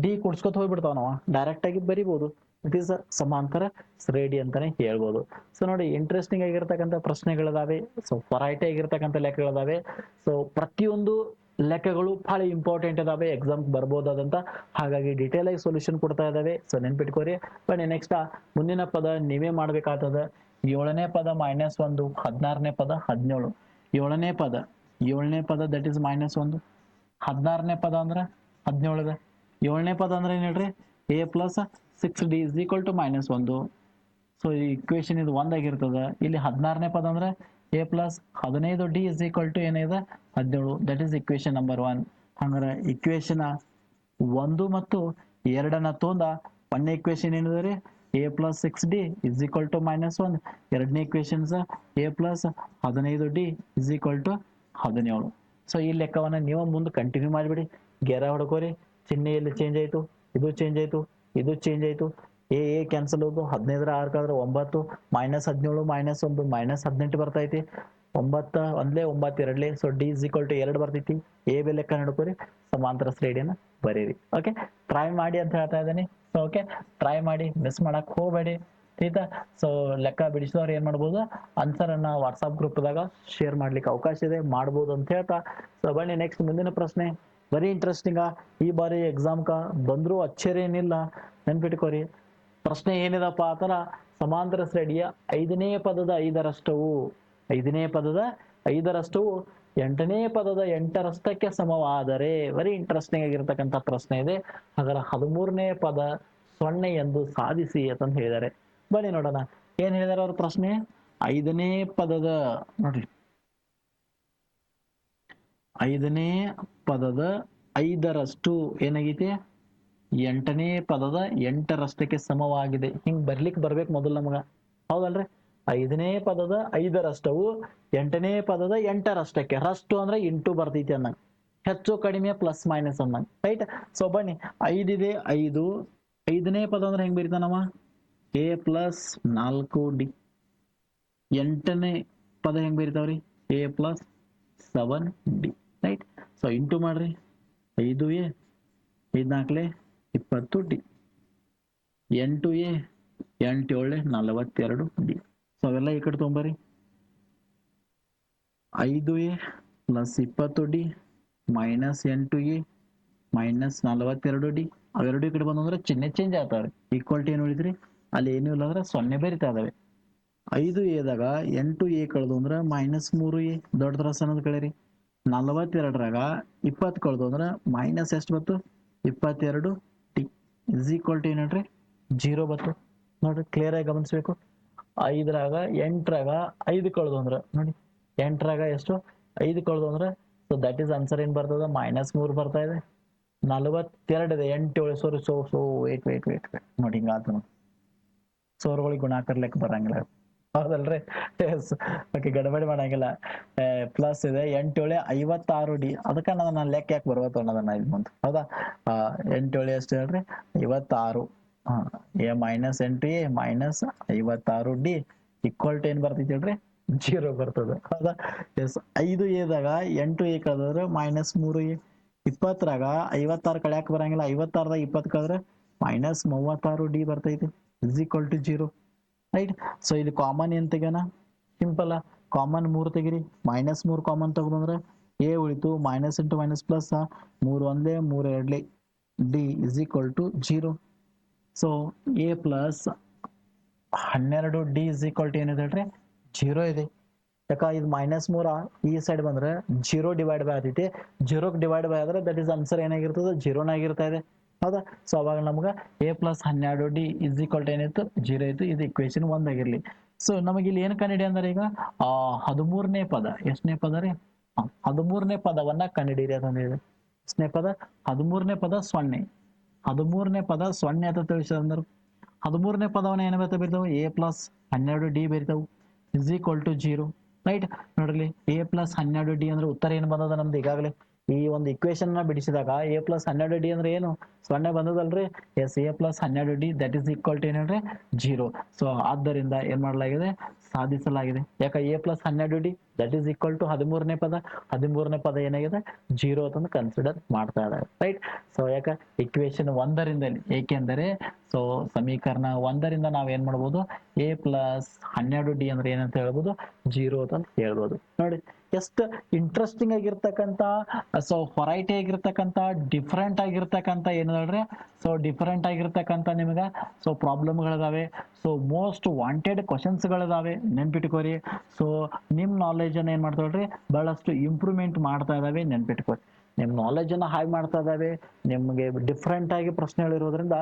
ಡಿ ಕೂಡ್ಸ್ಕೊತ ಹೋಗ್ಬಿಡ್ತಾವ ನಾವು. ಡೈರೆಕ್ಟ್ ಆಗಿ ಬರಿಬಹುದು ಇಟ್ ಈಸ್ ಸಮಾಂತರ ಶ್ರೇಡಿ ಅಂತಾನೆ ಹೇಳ್ಬೋದು. ಸೊ ನೋಡಿ ಇಂಟ್ರೆಸ್ಟಿಂಗ್ ಆಗಿರ್ತಕ್ಕಂಥ ಪ್ರಶ್ನೆಗಳಿದಾವೆ. ಸೊ ವರೈಟಿ ಆಗಿರ್ತಕ್ಕಂಥ ಲೆಕ್ಕಗಳಿದಾವೆ. ಸೊ ಪ್ರತಿಯೊಂದು ಲೆಕ್ಕಗಳು ಬಹಳ ಇಂಪಾರ್ಟೆಂಟ್ ಇದಾವೆ. ಎಕ್ಸಾಮ್ ಬರ್ಬೋದಾದಂತ ಹಾಗಾಗಿ ಡೀಟೇಲ್ ಆಗಿ ಸೊಲ್ಯೂಷನ್ ಕೊಡ್ತಾ ಇದಾವೆ. ಸೊ ನೆನ್ಪಿಟ್ಕೋರಿ. ಬಟ್ ನೆಕ್ಸ್ಟ್ ಮುಂದಿನ ಪದ ನೀವೇ ಮಾಡ್ಬೇಕಾಗ್ತದ ಏಳನೇ ಪದ ಮೈನಸ್ ಒಂದು, ಹದಿನಾರನೇ ಪದ ಹದಿನೇಳು. ಏಳನೇ ಪದ ಏಳನೇ ಪದ ದಟ್ ಇಸ್ ಮೈನಸ್ ಒಂದು. ಹದಿನಾರನೇ ಪದ ಅಂದ್ರೆ ಹದಿನೇಳದ. ಏಳನೇ ಪದ ಅಂದ್ರೆ ಏನು ಹೇಳ್ರಿ? A plus six d is equal to minus ಒಂದು. ಸೊ ಈ ಇಕ್ವೇಶನ್ ಇದು ಒಂದಾಗಿರ್ತದೆ ಇಲ್ಲಿ ಹದಿನಾರನೇ ಪದ ಅಂದ್ರೆ ಎ ಪ್ಲಸ್ ಹದಿನೈದು ಡಿ ಇಸ್ ಈಕ್ವಲ್ ಟು ಏನಿದೆ ಹದಿನೇಳು. That is equation number one ಹಂಗಾರೆ ಇಕ್ವೇಶನ್ ಒಂದು ಮತ್ತು ಎರಡನ್ನ ತೊಂದ ಒಂದನೇ ಇಕ್ವೇಶನ್ ಏನಿದೆ ರೀ? A plus six d is equal to minus one ಎರಡನೇ ಇಕ್ವೇಶನ್ಸ್ ಎ ಪ್ಲಸ್ ಹದಿನೈದು ಡಿ ಇಸ್ ಈಕ್ವಲ್ ಟು ಹದಿನೇಳು. ಸೊ ಈ ಲೆಕ್ಕವನ್ನು ನೀವು ಮುಂದೆ ಕಂಟಿನ್ಯೂ ಮಾಡಿಬಿಡಿ. ಗೆರ ಹೊಡ್ಕೋರಿ. ಚಿಹ್ನೆಯಲ್ಲಿ ಚೇಂಜ್ ಆಯ್ತು, ಇದು ಚೇಂಜ್ ಆಯ್ತು, ಇದು ಚೇಂಜ್ ಆಯ್ತು. ಎ ಎ ಕ್ಯಾನ್ಸಲ್ ಹೋದು ಹದಿನೈದರ ಆರ್ಕಾದ್ರೆ ಒಂಬತ್ತು ಮೈನಸ್ ಹದಿನೇಳು ಮೈನಸ್ ಒಂದು ಮೈನಸ್ ಹದಿನೆಂಟು ಬರ್ತೈತಿ ಒಂಬತ್ತ ಒಂದ್ಲೆ ಒಂಬತ್ತು, ಎರಡ್ಲೆ so d is equal to ಎರಡು ಬರ್ತೈತಿ. ಎ ಬಿ ಲೆಕ್ಕ ನೋಡ್ಕೋರಿ, ಸಮಾಂತರ ಶ್ರೇಣಿಯನ್ನ ಬರೀರಿ. ಓಕೆ ಟ್ರೈ ಮಾಡಿ ಅಂತ ಹೇಳ್ತಾ ಇದ್ದೀನಿ. ಸೊ ಓಕೆ ಟ್ರೈ ಮಾಡಿ ಮಿಸ್ ಮಾಡಕ್ ಹೋಗಬೇಡಿ. ಆಯ್ತಾ? ಸೊ ಲೆಕ್ಕ ಬಿಡಿಸಿದವ್ರು ಏನ್ ಮಾಡ್ಬೋದು? ಆನ್ಸರ್ ವಾಟ್ಸಪ್ ಗ್ರೂಪ್ದಾಗ ಶೇರ್ ಮಾಡ್ಲಿಕ್ಕೆ ಅವಕಾಶ ಇದೆ, ಮಾಡ್ಬೋದು ಅಂತ ಹೇಳ್ತಾ. ಸೊ ಬನ್ನಿ ನೆಕ್ಸ್ಟ್ ಮುಂದಿನ ಪ್ರಶ್ನೆ. ವೆರಿ ಇಂಟ್ರೆಸ್ಟಿಂಗ ಈ ಬಾರಿ ಎಕ್ಸಾಮ್ಕ ಬಂದ್ರು ಅಚ್ಚರಿ ಏನಿಲ್ಲ. ನೆನ್ಪಿಟ್ಕೋರಿ ಪ್ರಶ್ನೆ ಏನಿದಪ್ಪ ಆತರ ಸಮಾಂತರ ಶ್ರೇಣಿಯ ಐದನೇ ಪದದ ಐದರಷ್ಟವು. ಐದನೇ ಪದದ ಐದರಷ್ಟವು ಎಂಟನೇ ಪದದ ಎಂಟರಷ್ಟಕ್ಕೆ ಸಮವಾದರೆ ವೆರಿ ಇಂಟ್ರೆಸ್ಟಿಂಗ್ ಆಗಿರ್ತಕ್ಕಂಥ ಪ್ರಶ್ನೆ ಇದೆ. ಅದರ ಹದಿಮೂರನೇ ಪದ ಸೊನ್ನೆ ಎಂದು ಸಾಧಿಸಿ ಅಂತ ಹೇಳಿದ್ದಾರೆ ಬನ್ನಿ ನೋಡೋಣ. ಏನ್ ಹೇಳಿದಾರೆ ಅವ್ರ ಪ್ರಶ್ನೆ? ಐದನೇ ಪದದ ನೋಡ್ರಿ. ಐದನೇ ಪದದ ಐದರಷ್ಟು ಏನಾಗೈತಿ? ಎಂಟನೇ ಪದದ ಎಂಟರಷ್ಟಕ್ಕೆ ಸಮವಾಗಿದೆ. ಹಿಂಗ್ ಬರ್ಲಿಕ್ಕೆ ಬರ್ಬೇಕು ಮೊದಲು ನಮಗ. ಹೌದಲ್ರಿ? ಐದನೇ ಪದದ ಐದರಷ್ಟವು ಎಂಟನೇ ಪದದ ಎಂಟರಷ್ಟಕ್ಕೆ. ರಷ್ಟು ಅಂದ್ರೆ ಇಂಟು ಬರ್ತೈತಿ ಅನ್ನಂಗ್. ಹೆಚ್ಚು ಕಡಿಮೆ ಪ್ಲಸ್ ಮೈನಸ್ ಅನ್ನಂಗ್. ರೈಟ್? ಸೊ ಬನ್ನಿ. ಐದಿದೆ ಐದು. ಐದನೇ ಪದ ಅಂದ್ರೆ ಹೆಂಗ್ ಬರೀತಾನವ ಎ ಪ್ಲಸ್ ನಾಲ್ಕು ಡಿ. ಎಂಟನೇ ಪದ ಹೆಂಗ್ ಬರೀತಾವ್ರಿ? A plus seven d. Right so into ಮಾಡ್ರಿ. ಐದು ಎ ಐದ್ನಾಲ್ಕಲೆ ಇಪ್ಪತ್ತು ಡಿ. ಎಂಟು ಎ ಎಂಟು ಏಳೆ ನಲವತ್ತೆರಡು ಡಿ. ಸೊ ಅವೆಲ್ಲ ಈ ಕಡೆ ತೊಗೊಂಬರಿ ಐದು ಎ ಪ್ಲಸ್ ಇಪ್ಪತ್ತು ಡಿ, ಮೈನಸ್ ಎಂಟು ಎ, ಮೈನಸ್ ನಲವತ್ತೆರಡು ಡಿ. ಅವೆರಡು ಈ ಕಡೆ ಬಂದಂದ್ರೆ ಚಿಹ್ನೆ ಚೇಂಜ್ ಆಗ್ತಾವ್ರಿ ಈಕ್ವಾಲಿಟಿ ಏನು ಉಳಿದ್ರಿ ಅಲ್ಲಿ ಏನೂ ಇಲ್ಲ ಅಂದ್ರೆ ಸೊನ್ನೆ ಬೆರಿತಾ ಇದಾವೆ. ಐದು ಎದಾಗ ಎಂಟು ಎ ಕಳೆದು ಅಂದ್ರೆ ಮೈನಸ್ ಮೂರು ಎ. ದೊಡ್ಡ ತ್ರಾಸ ಅನ್ನೋದು ಕಳೀರಿ ನಲವತ್ತೆರಡರಾಗ ಇಪ್ಪತ್ತು ಕಳೆದು ಅಂದ್ರೆ ಮೈನಸ್ ಎಷ್ಟು ಬತ್ತು ಇಪ್ಪತ್ತೆರಡು ಟಿ ಇಸ್ ಈಕ್ವಲ್ ಟು ಏನಂದ್ರೆ ಜೀರೋ ಬತ್ತು ನೋಡ್ರಿ ಕ್ಲಿಯರ್ ಆಗಿ ಗಮನಿಸ್ಬೇಕು. ಐದರಾಗ ಎಂಟರಾಗ ಐದು ಕಳೆದು ಅಂದ್ರೆ ನೋಡಿ, ಎಂಟರಾಗ ಎಷ್ಟು? ಐದು ಕಳೆದು ಅಂದ್ರೆ ಸೊ ದಟ್ ಈಸ್ ಆನ್ಸರ್ ಏನು ಬರ್ತದ? ಮೈನಸ್ ಮೂರು ಬರ್ತಾ ಇದೆ. ನಲವತ್ತೆರಡು ಇದೆ. ಎಂಟು ಸಾರಿ so so wait wait wait wait ನೋಡಿ ಹಿಂಗಾತು ನೋಡಿ. ಸೋರ್ಗಳಿಗೆ ಗುಣಾಕಾರ ಲೆಕ್ಕ ಬರಂಗಿಲ್ಲ. ಹೌದಲ್ರಿ? ಎಸ್ ಓಕೆ ಗಡಬಡಿ ಮಾಡಂಗಿಲ್ಲ. ಪ್ಲಸ್ ಇದೆ ಎಂಟೇಳೆ ಐವತ್ತಾರು ಡಿ ಅದಕ್ಕೆ ನಾನು ಲೆಕ್ಕ ಯಾಕೆ ಬರ್ಬೋದು ಅನ್ನೋದನ್ನ ಇಲ್ಲಿ ಮುಂದೆ? ಹೌದಾ? ಎಂಟೇಳೆ ಎಷ್ಟು ಹೇಳ್ರಿ. ಐವತ್ತಾರು. ಹಾ ಎ ಮೈನಸ್ ಎಂಟು ಎ ಮೈನಸ್ ಐವತ್ತಾರು ಡಿ ಈಕ್ವಲ್ ಟು ಏನ್ ಬರ್ತೈತಿ ಹೇಳ್ರಿ? ಜೀರೋ ಬರ್ತದೆ. ಹೌದಾ? ಎಸ್ ಐದು ಎದಾಗ ಎಂಟು ಎ ಕಳೆದ್ರೆ ಮೈನಸ್ ಮೂರು ಎ ಇಪ್ಪತ್ತರಾಗ ಐವತ್ತಾರು ಕಳ್ಯಾಕ ಬರಂಗಿಲ್ಲ. ಐವತ್ತಾರದಾಗ ಇಪ್ಪತ್ತು ಕಳೆದ್ರೆ ಮೈನಸ್ ಮೂವತ್ತಾರು ಡಿ ಬರ್ತೈತಿ. Is equal to zero right so ಇಲ್ಲಿ ಕಾಮನ್ ಏನ್ ತೆಗೋಣ ಸಿಂಪಲ್ ಕಾಮನ್ ಮೂರು ತೆಗಿರಿ. ಮೈನಸ್ ಮೂರು ಕಾಮನ್ ತೆಗೆದಂದ್ರೆ ಎ ಉಳಿತು. ಮೈನಸ್ ಇಂಟು ಮೈನಸ್ ಪ್ಲಸ್ ಮೂರು ಒಂದೇ, ಮೂರು ಎರಡ್ಲಿ. D is equal to zero so a plus ಹನ್ನೆರಡು ಡಿ ಇಸ್ ಈಕ್ವಲ್ ಟು ಏನಿದೆ ಹೇಳ್ರಿ? ಜೀರೋ ಇದೆ. ಯಾಕ? ಇದು ಮೈನಸ್ ಮೂರ ಈ ಸೈಡ್ ಬಂದ್ರೆ ಜೀರೋ ಡಿವೈಡ್ ಬೈ ಆಗ್ತೈತಿ ಜೀರೋಕ್ ಡಿವೈಡ್ ಬೈ ಆದ್ರೆ ದಟ್ ಇಸ್ ಆನ್ಸರ್ ಏನಾಗಿರ್ತದೆ? ಜೀರೋನಾಗಿರ್ತಾ ಇದೆ. ಹೌದಾ? ಸೊ ಅವಾಗ ನಮ್ಗೆ ಎ ಪ್ಲಸ್ ಹನ್ನೆರಡು ಡಿ ಇಸ್ ಈಕ್ವಲ್ ಟು ಏನಿತ್ತು? ಜೀರೋ ಇತ್ತು ಇದು ಇಕ್ವೇಶನ್ ಒಂದಾಗಿರ್ಲಿ ಸೊ ನಮಗೆ ಇಲ್ಲಿ ಏನು ಕಂಡಿಡಿ ಅಂದ್ರೆ ಈಗ ಹದಿಮೂರನೇ ಪದ. ಎಷ್ಟನೇ ಪದ ರೀ? ಹದಿಮೂರನೇ ಪದವನ್ನ ಕಂಡಿಡಿರಿ ಅಂತಂದಿದೆ ಎಷ್ಟನೇ ಪದ? ಹದಿಮೂರನೇ ಪದ ಸೊನ್ನೆ. ಹದಿಮೂರನೇ ಪದ ಸೊನ್ನೆ ಅಂತ ತಿಳಿಸಿದ್ರು ಹದಿಮೂರನೇ ಪದವನ್ನ ಏನು ಬರ್ತಾ ಬರೀತಾವು ಎ ಪ್ಲಸ್ ಹನ್ನೆರಡು D ಬರೀತಾವು is equal to zero right ನೋಡ್ರಿ ಎ ಪ್ಲಸ್ ಹನ್ನೆರಡು ಡಿ ಅಂದ್ರೆ ಉತ್ತರ ಏನು ಬಂದದ ನಮ್ದು ಈಗಾಗಲೇ? ಈ ಒಂದು ಇಕ್ವೇಶನ್ನ ಬಿಡಿಸಿದಾಗ ಎ ಪ್ಲಸ್ ಹನ್ನೆರಡು ಡಿ ಅಂದ್ರೆ ಏನು? ಸೊನ್ನೆ ಬಂದದಲ್ರಿ? ಎಸ್ ಎ ಪ್ಲಸ್ ಹನ್ನೆರಡು d that is equal to ಏನಂದ್ರೆ ಜೀರೋ ಸೊ ಆದ್ದರಿಂದ ಏನ್ ಮಾಡಲಾಗಿದೆ? ಸಾಧಿಸಲಾಗಿದೆ. ಯಾಕೆ ಎ ಪ್ಲಸ್ ಹನ್ನೆರಡು d that is equal to ಹದಿಮೂರನೇ ಪದ. ಹದಿಮೂರನೇ ಪದ ಏನಾಗಿದೆ? ಜೀರೋ ಅಂತ ಕನ್ಸಿಡರ್ ಮಾಡ್ತಾ ಇದ್ದಾರೆ. ರೈಟ್ ಸೊ ಯಾಕೆ? ಇಕ್ವೇಶನ್ ಒಂದರಿಂದ ಏಕೆಂದರೆ ಸೊ ಸಮೀಕರಣ ಒಂದರಿಂದ ನಾವು ಏನ್ ಮಾಡ್ಬೋದು? ಎ ಪ್ಲಸ್ ಹನ್ನೆರಡು ಡಿ ಅಂದ್ರೆ ಏನಂತ ಹೇಳ್ಬೋದು? ಜೀರೋ ಅಂತ ಹೇಳ್ಬೋದು. ನೋಡಿ. ಎಷ್ಟು ಇಂಟ್ರೆಸ್ಟಿಂಗ್ ಆಗಿರ್ತಕ್ಕಂಥ ಸೊ ಹೊರೈಟಿ ಆಗಿರ್ತಕ್ಕಂಥ ಡಿಫ್ರೆಂಟ್ ಆಗಿರ್ತಕ್ಕಂಥ ಏನು ಹೇಳ್ರಿ? ಸೊ ಡಿಫ್ರೆಂಟ್ ಆಗಿರ್ತಕ್ಕಂಥ ನಿಮಗೆ ಸೊ ಪ್ರಾಬ್ಲಮ್ಗಳಿದಾವೆ ಸೊ ಮೋಸ್ಟ್ ವಾಂಟೆಡ್ ಕ್ವಶನ್ಸ್ಗಳಿದಾವೆ ನೆನ್ಪಿಟ್ಕೋರಿ ಸೊ ನಿಮ್ಮ ನಾಲೆಜನ್ನು ಏನು ಮಾಡ್ತಾಳ್ರಿ ಬಹಳಷ್ಟು ಇಂಪ್ರೂವ್ಮೆಂಟ್ ಮಾಡ್ತಾ ಇದಾವೆ ನೆನ್ಪಿಟ್ಕೋರಿ ನಿಮ್ಮ ನಾಲೆಜನ್ನು ಹಾಯ್ ಮಾಡ್ತಾ ಇದ್ದಾವೆ ನಿಮಗೆ ಡಿಫ್ರೆಂಟ್ ಆಗಿ ಪ್ರಶ್ನೆಗಳಿರೋದ್ರಿಂದ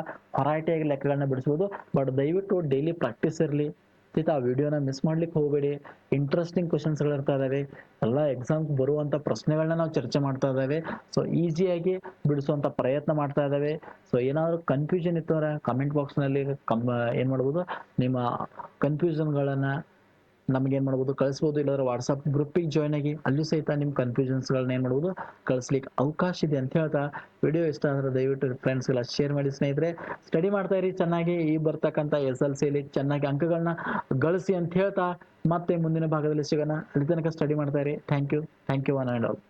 ಆಗಿ ಲೆಕ್ಕಗಳನ್ನ ಬಿಡಿಸ್ಬೋದು. ಬಟ್ ದಯವಿಟ್ಟು ಡೈಲಿ ಪ್ರಾಕ್ಟೀಸ್ ಇರಲಿ. ಆಯ್ತಾ ಆ ವಿಡಿಯೋನ ಮಿಸ್ ಮಾಡ್ಲಿಕ್ಕೆ ಹೋಗಬೇಡಿ. ಇಂಟ್ರೆಸ್ಟಿಂಗ್ ಕ್ವಶನ್ಸ್ಗಳು ಇರ್ತಾ ಇದಾವೆ. ಎಲ್ಲ ಎಕ್ಸಾಮ್ ಬರುವಂತ ಪ್ರಶ್ನೆಗಳನ್ನ ನಾವು ಚರ್ಚೆ ಮಾಡ್ತಾ ಇದ್ದಾವೆ ಸೊ ಈಸಿಯಾಗಿ ಬಿಡಿಸುವಂತ ಪ್ರಯತ್ನ ಮಾಡ್ತಾ ಇದ್ದಾವೆ ಸೊ ಏನಾದ್ರು ಕನ್ಫ್ಯೂಷನ್ ಇತ್ತು ಅಂದ್ರೆ ಕಮೆಂಟ್ ಬಾಕ್ಸ್ನಲ್ಲಿ ಕಮ್, ಏನ್ ಮಾಡ್ಬೋದು? ನಿಮ್ಮ ಕನ್ಫ್ಯೂಷನ್ಗಳನ್ನ ನಮ್ಗೆ ಏನ್ ಮಾಡ್ಬೋದು, ಕಳಿಸ್ಬೋದು. ಇಲ್ಲಾಂದ್ರೆ ವಾಟ್ಸಪ್ ಗ್ರೂಪಿಗೆ ಜಾಯ್ನ್ ಆಗಿ ಅಲ್ಲೂ ಸಹಿತ ನಿಮ್ಮ ಕನ್ಫ್ಯೂಷನ್ಸ್ಗಳನ್ನ ಏನ್ ಮಾಡ್ಬೋದು, ಕಳಿಸ್ಲಿಕ್ಕೆ ಅವಕಾಶ ಇದೆ ಅಂತ ಹೇಳ್ತಾ ವಿಡಿಯೋ ಇಷ್ಟ ಅಂದ್ರೆ ದಯವಿಟ್ಟು ಫ್ರೆಂಡ್ಸ್ ಎಲ್ಲ ಶೇರ್ ಮಾಡಿ ಸ್ನೇಹಿತರೆ. ಸ್ಟಡಿ ಮಾಡ್ತಾ ಇರಿ ಚೆನ್ನಾಗಿ. ಈ ಬರ್ತಕ್ಕಂಥ ಎಸ್ ಎಲ್ ಸಿಲಿ ಚೆನ್ನಾಗಿ ಅಂಕಗಳನ್ನ ಗಳಿಸಿ ಅಂತ ಹೇಳ್ತಾ ಮತ್ತೆ ಮುಂದಿನ ಭಾಗದಲ್ಲಿ ಸಿಗೋಣ. ಅಲ್ಲಿ ತನಕ ಸ್ಟಡಿ ಮಾಡ್ತಾ ಇರಿ. Thank you thank you one and all